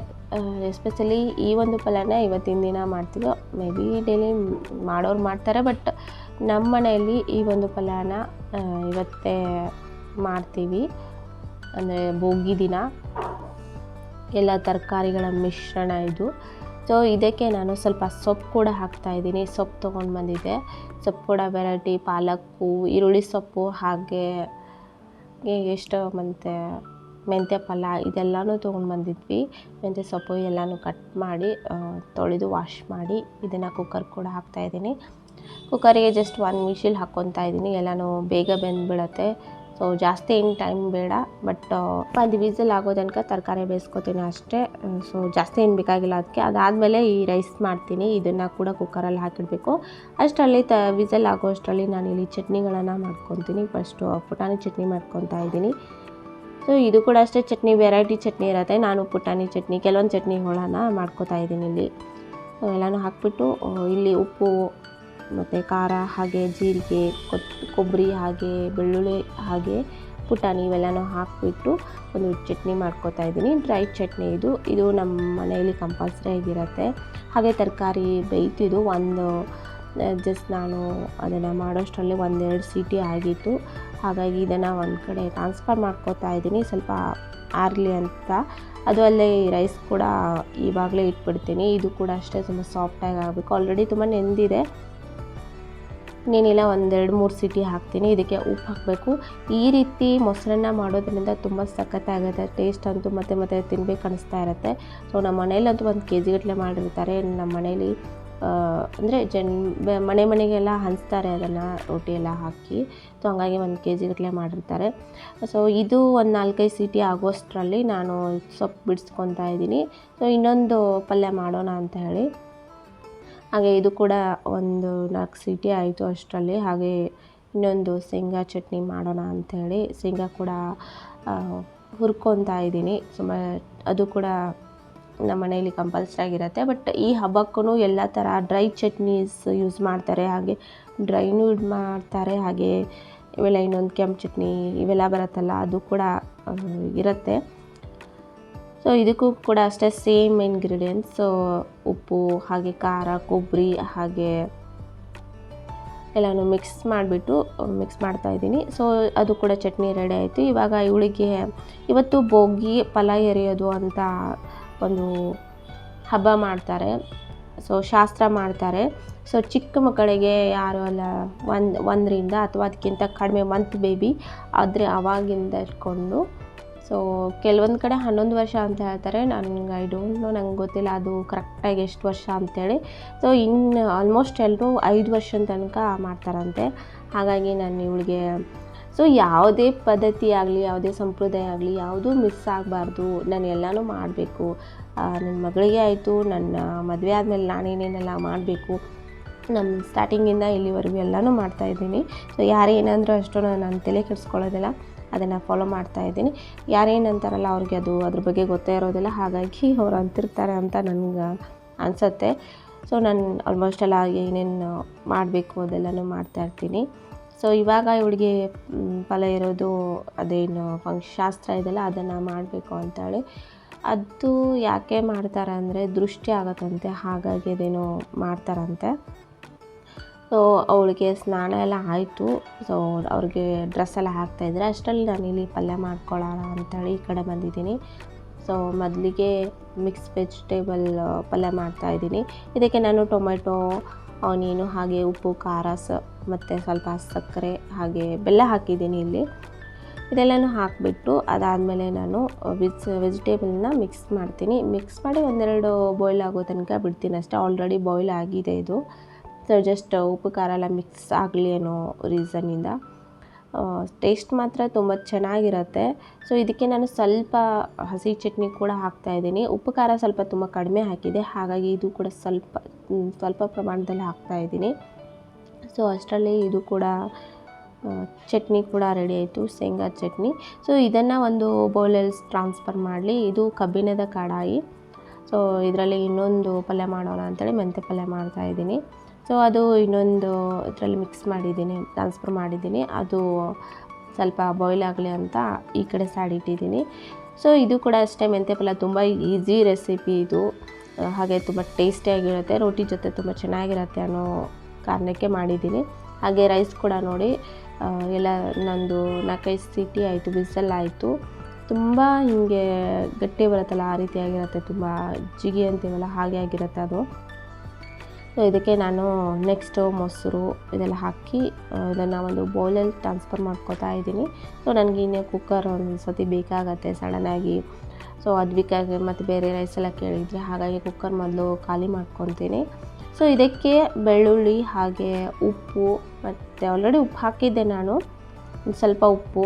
ಎಸ್ಪೆಷಲಿ ಈ ಒಂದು ಪಲ್ಯನ ಇವತ್ತಿನ ದಿನ ಮಾಡ್ತೀವಿ ಮೇ ಬಿ ಡೈಲಿ ಮಾಡೋರು ಮಾಡ್ತಾರೆ, ಬಟ್ ನಮ್ಮ ಮನೆಯಲ್ಲಿ ಈ ಒಂದು ಪಲ್ಯನ ಇವತ್ತೇ ಮಾಡ್ತೀವಿ. ಅಂದರೆ ಬೋಗಿ ದಿನ. ಎಲ್ಲ ತರಕಾರಿಗಳ ಮಿಶ್ರಣ ಇದು. ಸೊ ಇದಕ್ಕೆ ನಾನು ಸ್ವಲ್ಪ ಸೊಪ್ಪು ಕೂಡ ಹಾಕ್ತಾಯಿದ್ದೀನಿ ಸೊಪ್ಪು ತೊಗೊಂಡು ಬಂದಿದ್ದೆ. ಸೊಪ್ಪು ಕೂಡ ವೆರೈಟಿ ಪಾಲಕ್ಕು ಈರುಳ್ಳಿ ಸೊಪ್ಪು, ಹಾಗೆ ಎಷ್ಟು ಮತ್ತು ಮೆಂತ್ಯ ಪಲ್ಲ ಇದೆಲ್ಲನೂ ತೊಗೊಂಡು ಬಂದಿದ್ವಿ. ಮೆಂತ್ಯ ಸೊಪ್ಪು ಎಲ್ಲನೂ ಕಟ್ ಮಾಡಿ ತೊಳೆದು ವಾಶ್ ಮಾಡಿ ಇದನ್ನು ಕುಕ್ಕರ್ ಕೂಡ ಹಾಕ್ತಾಯಿದ್ದೀನಿ ಕುಕ್ಕರಿಗೆ ಜಸ್ಟ್ ಒಂದು ವಿಶಿಲ್ ಹಾಕ್ಕೊತಾ ಇದ್ದೀನಿ. ಎಲ್ಲನೂ ಬೇಗ ಬೆಂದ್ಬಿಡತ್ತೆ. ಸೊ ಜಾಸ್ತಿ ಏನು ಟೈಮ್ ಬೇಡ ಬಟ್ ಅದು ವೀಸಲ್ ಆಗೋ ತನಕ ತರಕಾರಿ ಬೇಯಿಸ್ಕೊತೀನಿ ಅಷ್ಟೇ. ಸೊ ಜಾಸ್ತಿ ಏನು ಬೇಕಾಗಿಲ್ಲ ಅದಕ್ಕೆ. ಅದಾದಮೇಲೆ ಈ ರೈಸ್ ಮಾಡ್ತೀನಿ. ಇದನ್ನು ಕೂಡ ಕುಕ್ಕರಲ್ಲಿ ಹಾಕಿಡಬೇಕು. ಅಷ್ಟರಲ್ಲಿ ತ ವಿಸಲ್ ಆಗೋ ಅಷ್ಟರಲ್ಲಿ ನಾನು ಇಲ್ಲಿ ಚಟ್ನಿಗಳನ್ನು ಮಾಡ್ಕೊತೀನಿ. ಫಸ್ಟು ಪುಟಾಣಿ ಚಟ್ನಿ ಮಾಡ್ಕೊತಾ ಇದ್ದೀನಿ. ಸೊ ಇದು ಕೂಡ ಅಷ್ಟೇ ಚಟ್ನಿ ವೆರೈಟಿ ಚಟ್ನಿ ಇರುತ್ತೆ. ನಾನು ಪುಟಾಣಿ ಚಟ್ನಿ, ಕೆಲವೊಂದು ಚಟ್ನಿಗಳನ್ನ ಮಾಡ್ಕೊತಾ ಇದ್ದೀನಿ ಇಲ್ಲಿ. ಎಲ್ಲನೂ ಹಾಕ್ಬಿಟ್ಟು ಇಲ್ಲಿ ಉಪ್ಪು ಮತ್ತು ಖಾರ ಹಾಗೆ ಜೀರಿಗೆ ಕೊಬ್ಬರಿ ಹಾಗೆ, ಬೆಳ್ಳುಳ್ಳಿ ಹಾಗೆ ಪುಟಾಣಿ ಇವೆಲ್ಲನೂ ಹಾಕಿಬಿಟ್ಟು ಒಂದು ಚಟ್ನಿ ಮಾಡ್ಕೊತಾ ಇದ್ದೀನಿ. ಡ್ರೈ ಚಟ್ನಿ ಇದು. ಇದು ನಮ್ಮ ಮನೆಯಲ್ಲಿ ಕಂಪಲ್ಸರಿ ಆಗಿರುತ್ತೆ. ಹಾಗೆ ತರಕಾರಿ ಬೇಯ್ತಿದ್ದು ಒಂದು ಜಸ್ಟ್ ನಾನು ಅದನ್ನು ಮಾಡೋಷ್ಟರಲ್ಲಿ ಒಂದೆರಡು ಸೀಟಿ ಆಗಿತ್ತು. ಹಾಗಾಗಿ ಇದನ್ನು ಒಂದು ಕಡೆ ಟ್ರಾನ್ಸ್ಫರ್ ಮಾಡ್ಕೋತಾ ಇದ್ದೀನಿ. ಸ್ವಲ್ಪ ಆರಲಿ ಅಂತ. ಅದು ಅಲ್ಲೇ ರೈಸ್ ಕೂಡ ಇವಾಗಲೇ ಇಟ್ಬಿಡ್ತೀನಿ. ಇದು ಕೂಡ ಅಷ್ಟೇ ತುಂಬ ಸಾಫ್ಟಾಗಿ ಆಗಬೇಕು. ಆಲ್ರೆಡಿ ತುಂಬ ನೆಂದಿದೆ. ಇನ್ನೇನಿಲ್ಲ ಒಂದೆರಡು ಮೂರು ಸಿಟಿ ಹಾಕ್ತೀನಿ, ಇದಕ್ಕೆ ಉಪ್ಪು ಹಾಕಬೇಕು. ಈ ರೀತಿ ಮೊಸರನ್ನ ಮಾಡೋದ್ರಿಂದ ತುಂಬ ಸಖತ್ತಾಗುತ್ತೆ ಟೇಸ್ಟ್ ಅಂತೂ ಮತ್ತೆ ಮತ್ತೆ ತಿನ್ಬೇಕು ಅನಿಸ್ತಾ ಇರುತ್ತೆ. ಸೊ ನಮ್ಮ ಮನೇಲಂತೂ ಒಂದು ಕೆ ಜಿ ಗಟ್ಟಲೆ ಮಾಡಿರ್ತಾರೆ. ನಮ್ಮ ಮನೇಲಿ ಅಂದರೆ ಜನ್ ಮನೆ ಮನೆಗೆಲ್ಲ ಹಂಚ್ತಾರೆ ಅದನ್ನು ರೊಟ್ಟಿ ಎಲ್ಲ ಹಾಕಿ. ಸೊ ಹಂಗಾಗಿ ಒಂದು ಕೆ ಜಿಗಟ್ಟಲೆ ಮಾಡಿರ್ತಾರೆ. ಸೊ ಇದು ಒಂದು ನಾಲ್ಕೈದು ಸೀಟಿ ಆಗೋಷ್ಟರಲ್ಲಿ ನಾನು ಸೊಪ್ಪು ಬಿಡಿಸ್ಕೊತಾ ಇದ್ದೀನಿ. ಸೊ ಇನ್ನೊಂದು ಪಲ್ಯ ಮಾಡೋಣ ಅಂತ ಹೇಳಿ. ಹಾಗೆ ಇದು ಕೂಡ ಒಂದು ನಾಲ್ಕು ಸೀಟಿ ಆಯಿತು ಅಷ್ಟರಲ್ಲಿ. ಹಾಗೆ ಇನ್ನೊಂದು ಶೇಂಗಾ ಚಟ್ನಿ ಮಾಡೋಣ ಅಂಥೇಳಿ ಶೇಂಗಾ ಕೂಡ ಹುರ್ಕೊತಾ ಇದ್ದೀನಿ. ಸುಮ ಅದು ಕೂಡ ನಮ್ಮ ಮನೆಯಲ್ಲಿ ಕಂಪಲ್ಸರಿ ಆಗಿರುತ್ತೆ. ಬಟ್ ಈ ಹಬ್ಬಕ್ಕೂ ಎಲ್ಲ ಥರ ಡ್ರೈ ಚಟ್ನೀಸ್ ಯೂಸ್ ಮಾಡ್ತಾರೆ. ಹಾಗೆ ಡ್ರೈನೂ ಇದು ಮಾಡ್ತಾರೆ. ಹಾಗೆ ಇವೆಲ್ಲ ಇನ್ನೊಂದು ಕೆಂಪು ಚಟ್ನಿ ಇವೆಲ್ಲ ಬರುತ್ತಲ್ಲ, ಅದು ಕೂಡ ಇರುತ್ತೆ. ಸೊ ಇದಕ್ಕೂ ಕೂಡ ಅಷ್ಟೇ ಸೇಮ್ ಇಂಗ್ರೀಡಿಯೆಂಟ್ಸ್ ಉಪ್ಪು, ಹಾಗೆ ಖಾರ, ಕೊಬ್ಬರಿ, ಹಾಗೆ ಎಲ್ಲನೂ ಮಿಕ್ಸ್ ಮಾಡಿಬಿಟ್ಟು ಮಿಕ್ಸ್ ಮಾಡ್ತಾ ಇದ್ದೀನಿ. ಸೊ ಅದು ಕೂಡ ಚಟ್ನಿ ರೆಡಿ ಆಯಿತು. ಇವಾಗ ಇವಳಿಗೆ ಇವತ್ತು ಬೋಗಿ ಫಲ ಎರೆಯೋದು ಅಂತ ಒಂದು ಹಬ್ಬ ಮಾಡ್ತಾರೆ. ಸೊ ಶಾಸ್ತ್ರ ಮಾಡ್ತಾರೆ. ಸೊ ಚಿಕ್ಕ ಮಕ್ಕಳಿಗೆ ಯಾರು ಅಲ್ಲ, ಒಂದು, ಒಂದರಿಂದ ಅಥವಾ ಅದಕ್ಕಿಂತ ಕಡಿಮೆ ಮಂತ್ ಬೇಬಿ ಆದರೆ ಅವಾಗಿಂದ ಇಟ್ಕೊಂಡು ಸೊ ಕೆಲವೊಂದು ಕಡೆ ಹನ್ನೊಂದು ವರ್ಷ ಅಂತ ಹೇಳ್ತಾರೆ. ನನಗೆ ಐ ಡೋಂಟ್ ನೋ ನಂಗೆ ಗೊತ್ತಿಲ್ಲ ಅದು ಕರೆಕ್ಟಾಗಿ ಎಷ್ಟು ವರ್ಷ ಅಂತೇಳಿ. ಸೊ ಇನ್ನು ಆಲ್ಮೋಸ್ಟ್ ಎಲ್ಲರೂ ಐದು ವರ್ಷದ ತನಕ ಮಾಡ್ತಾರಂತೆ. ಹಾಗಾಗಿ ನಾನು ಇವಳಿಗೆ ಸೊ ಯಾವುದೇ ಪದ್ಧತಿ ಆಗಲಿ, ಯಾವುದೇ ಸಂಪ್ರದಾಯ ಆಗಲಿ, ಯಾವುದೂ ಮಿಸ್ ಆಗಬಾರ್ದು. ನಾನು ಎಲ್ಲನೂ ಮಾಡಬೇಕು. ನನ್ನ ಮಗಳಿಗೆ ಆಯಿತು, ನನ್ನ ಮದುವೆ ಆದಮೇಲೆ ನಾನೇನೇನೆಲ್ಲ ಮಾಡಬೇಕು. ನಮ್ಮ ಸ್ಟಾರ್ಟಿಂಗಿಂದ ಇಲ್ಲಿವರೆಗೂ ಎಲ್ಲನೂ ಮಾಡ್ತಾಯಿದ್ದೀನಿ ಸೊ ಯಾರೇನಂದ್ರೂ ಅಷ್ಟು ನಾನು ತಲೆ ಕೆಡಿಸ್ಕೊಳ್ಳೋದಿಲ್ಲ. ಅದನ್ನು ಫಾಲೋ ಮಾಡ್ತಾ ಇದ್ದೀನಿ. ಯಾರೇನು ಅಂತಾರಲ್ಲ ಅವ್ರಿಗೆ ಅದು ಅದ್ರ ಬಗ್ಗೆ ಗೊತ್ತೇ ಇರೋದಿಲ್ಲ. ಹಾಗಾಗಿ ಅವ್ರು ಅಂತಿರ್ತಾರೆ ಅಂತ ನನಗೆ ಅನಿಸುತ್ತೆ. ಸೊ ನಾನು ಆಲ್ಮೋಸ್ಟ್ ಎಲ್ಲ ಏನೇನು ಮಾಡಬೇಕು ಅದೆಲ್ಲನೂ ಮಾಡ್ತಾ ಇರ್ತೀನಿ. ಸೊ ಇವಾಗ ಇವಳಿಗೆ ಫಲ ಇರೋದು ಅದೇನು ಫಂಕ್ಷ ಶಾಸ್ತ್ರ ಇದೆಲ್ಲ ಅದನ್ನು ಮಾಡಬೇಕು ಅಂತೇಳಿ. ಅದು ಯಾಕೆ ಮಾಡ್ತಾರೆ ಅಂದರೆ ದೃಷ್ಟಿ ಆಗತ್ತಂತೆ. ಹಾಗಾಗಿ ಅದೇನೋ ಮಾಡ್ತಾರಂತೆ. ಸೊ ಅವಳಿಗೆ ಸ್ನಾನ ಎಲ್ಲ ಆಯಿತು. ಸೊ ಅವ್ರಿಗೆ ಡ್ರೆಸ್ ಎಲ್ಲ ಹಾಕ್ತಾಯಿದ್ರೆ ಅಷ್ಟರಲ್ಲಿ ಇಲ್ಲಿ ಪಲ್ಯ ಮಾಡ್ಕೊಳ್ಳೋಣ ಅಂತೇಳಿ ಈ ಕಡೆ ಬಂದಿದ್ದೀನಿ. ಸೊ ಮೊದಲಿಗೆ ಮಿಕ್ಸ್ ವೆಜಿಟೇಬಲ್ ಪಲ್ಯ ಮಾಡ್ತಾಯಿದ್ದೀನಿ ಇದಕ್ಕೆ ನಾನು ಟೊಮೆಟೊ, ಆನಿಯನು, ಹಾಗೆ ಉಪ್ಪು, ಖಾರ, ಸ, ಮತ್ತು ಸ್ವಲ್ಪ ಸಕ್ಕರೆ, ಹಾಗೆ ಬೆಲ್ಲ ಹಾಕಿದ್ದೀನಿ ಇಲ್ಲಿ. ಇದೆಲ್ಲನೂ ಹಾಕಿಬಿಟ್ಟು ಅದಾದಮೇಲೆ ನಾನು ವೆಜ್ ವೆಜಿಟೇಬಲ್ನ ಮಿಕ್ಸ್ ಮಾಡ್ತೀನಿ. ಮಿಕ್ಸ್ ಮಾಡಿ ಒಂದೆರಡು ಬಾಯ್ಲ್ ಆಗೋ ತನಕ ಬಿಡ್ತೀನಿ ಅಷ್ಟೇ. ಆಲ್ರೆಡಿ ಬಾಯ್ಲ್ ಆಗಿದೆ ಇದು. ಸೊ ಜಸ್ಟ್ ಉಪ್ಪು ಖಾರ ಎಲ್ಲ ಮಿಕ್ಸ್ ಆಗಲಿ ಅನ್ನೋ ರೀಸನ್ನಿಂದ ಟೇಸ್ಟ್ ಮಾತ್ರ ತುಂಬ ಚೆನ್ನಾಗಿರುತ್ತೆ. ಸೊ ಇದಕ್ಕೆ ನಾನು ಸ್ವಲ್ಪ ಹಸಿ ಚಟ್ನಿ ಕೂಡ ಹಾಕ್ತಾಯಿದ್ದೀನಿ ಉಪ್ಪು ಖಾರ ಸ್ವಲ್ಪ ತುಂಬ ಕಡಿಮೆ ಹಾಕಿದೆ. ಹಾಗಾಗಿ ಇದು ಕೂಡ ಸ್ವಲ್ಪ ಸ್ವಲ್ಪ ಪ್ರಮಾಣದಲ್ಲಿ ಹಾಕ್ತಾಯಿದ್ದೀನಿ ಸೊ ಅಷ್ಟರಲ್ಲಿ ಇದು ಕೂಡ ಚಟ್ನಿ ಕೂಡ ರೆಡಿ ಆಯಿತು, ಶೇಂಗಾ ಚಟ್ನಿ. ಸೊ ಇದನ್ನು ಒಂದು ಬೌಲಲ್ಲಿ ಟ್ರಾನ್ಸ್ಫರ್ ಮಾಡಲಿ. ಇದು ಕಬ್ಬಿಣದ ಕಡಾಯಿ. ಸೊ ಇದರಲ್ಲಿ ಇನ್ನೊಂದು ಪಲ್ಯ ಮಾಡೋಣ ಅಂತೇಳಿ ಮೆಂತ್ಯ ಪಲ್ಯ ಮಾಡ್ತಾಯಿದ್ದೀನಿ ಸೊ ಅದು ಇನ್ನೊಂದು ಇದರಲ್ಲಿ ಮಿಕ್ಸ್ ಮಾಡಿದ್ದೀನಿ ಟ್ರಾನ್ಸ್ಫರ್ ಮಾಡಿದ್ದೀನಿ. ಅದು ಸ್ವಲ್ಪ ಬಾಯ್ಲ್ ಆಗಲಿ ಅಂತ ಈ ಕಡೆ ಸೈಡ್ ಇಟ್ಟಿದ್ದೀನಿ. ಸೊ ಇದು ಕೂಡ ಅಷ್ಟೇ ಮೆಂತ್ಯ ಪಲ್ಯ, ತುಂಬ ಈಸಿ ರೆಸಿಪಿ ಇದು. ಹಾಗೆ ತುಂಬ ಟೇಸ್ಟಿಯಾಗಿರುತ್ತೆ ರೋಟಿ ಜೊತೆ ತುಂಬ ಚೆನ್ನಾಗಿರುತ್ತೆ ಅನ್ನೋ ಕಾರಣಕ್ಕೆ ಮಾಡಿದ್ದೀನಿ. ಹಾಗೆ ರೈಸ್ ಕೂಡ ನೋಡಿ ಎಲ್ಲ ನಂದು ನಾಲ್ಕೈದು ಸಿಟಿ ಆಯಿತು, ಬಿಸಲ್ ಆಯಿತು. ತುಂಬ ಹಿಂಗೆ ಗಟ್ಟಿ ಬರುತ್ತಲ್ಲ, ಆ ರೀತಿಯಾಗಿರುತ್ತೆ ತುಂಬ ಜಿಗಿ ಅಂತೀವಲ್ಲ ಹಾಗೆ ಆಗಿರುತ್ತೆ ಅದು. ಸೊ ಇದಕ್ಕೆ ನಾನು ನೆಕ್ಸ್ಟು ಮೊಸರು ಇದೆಲ್ಲ ಹಾಕಿ ಇದನ್ನು ಒಂದು ಬೌಲಲ್ಲಿ ಟ್ರಾನ್ಸ್ಫರ್ ಮಾಡ್ಕೋತಾ ಇದ್ದೀನಿ. ಸೊ ನನಗೆ ಇನ್ನೇ ಕುಕ್ಕರ್ ಒಂದು ಸತಿ ಬೇಕಾಗತ್ತೆ ಸಡನ್ನಾಗಿ ಸೊ ಅದಕ್ಕಾಗಿ ಮತ್ತು ಬೇರೆ ರೈಸ್ ಎಲ್ಲ ಕೇಳಿದರೆ ಹಾಗಾಗಿ ಕುಕ್ಕರ್ ಮೊದಲು ಖಾಲಿ ಮಾಡ್ಕೊತೀನಿ. ಸೊ ಇದಕ್ಕೆ ಬೆಳ್ಳುಳ್ಳಿ, ಹಾಗೆ ಉಪ್ಪು, ಮತ್ತು ಆಲ್ರೆಡಿ ಉಪ್ಪು ಹಾಕಿದ್ದೆ ನಾನು. ಸ್ವಲ್ಪ ಉಪ್ಪು,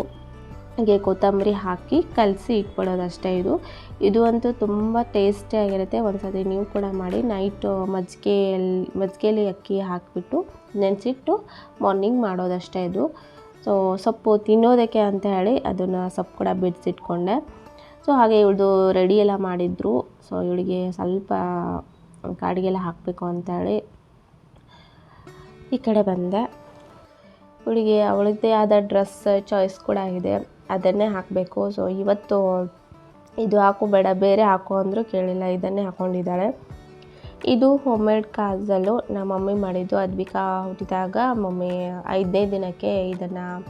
ಹಾಗೆ ಕೊತ್ತಂಬರಿ ಹಾಕಿ ಕಲಸಿ ಇಟ್ಬಿಡೋದಷ್ಟೇ ಇದು. ಇದು ಅಂತೂ ತುಂಬ ಟೇಸ್ಟಿಯಾಗಿರುತ್ತೆ ಒಂದ್ಸತಿ ನೀವು ಕೂಡ ಮಾಡಿ ನೈಟು ಮಜ್ಜಿಗೆಯಲ್ಲಿ ಮಜ್ಜಿಗೆಯಲ್ಲಿ ಅಕ್ಕಿ ಹಾಕಿಬಿಟ್ಟು ನೆನೆಸಿಟ್ಟು ಮಾರ್ನಿಂಗ್ ಮಾಡೋದಷ್ಟೇ ಇದು. ಸೊ ಸೊಪ್ಪು ತಿನ್ನೋದಕ್ಕೆ ಅಂತ ಹೇಳಿ ಅದನ್ನು ಸೊಪ್ಪು ಕೂಡ ಬಿಡಿಸಿಟ್ಕೊಂಡೆ. ಸೊ ಹಾಗೆ ಇವಳದು ರೆಡಿ ಎಲ್ಲ ಮಾಡಿದ್ರು. ಸೊ ಇವಳಿಗೆ ಸ್ವಲ್ಪ ಕಾಡಿಗೆಲ್ಲ ಹಾಕಬೇಕು ಅಂತೇಳಿ ಈ ಕಡೆ ಬಂದೆ. ಇವಳಿಗೆ ಅವಳದ್ದೇ ಆದ ಡ್ರೆಸ್ ಚಾಯ್ಸ್ ಕೂಡ ಇದೆ. ಅದನ್ನೇ ಹಾಕಬೇಕು. ಸೊ ಇವತ್ತು ಇದು ಹಾಕು, ಬೇಡ, ಬೇರೆ ಹಾಕು ಅಂದರೂ ಕೇಳಿಲ್ಲ, ಇದನ್ನೇ ಹಾಕೊಂಡಿದ್ದಾಳೆ. ಇದು ಹೋಮ್ ಮೇಡ್ ಕಾಜಲ್ಲು. ನಮ್ಮ ಮಮ್ಮಿ ಮಾಡಿದ್ದು ಅದ್ವಿಕಾ ಹುಟ್ಟಿದಾಗ, ಮಮ್ಮಿ ಐದನೇ ದಿನಕ್ಕೆ ಇದನ್ನು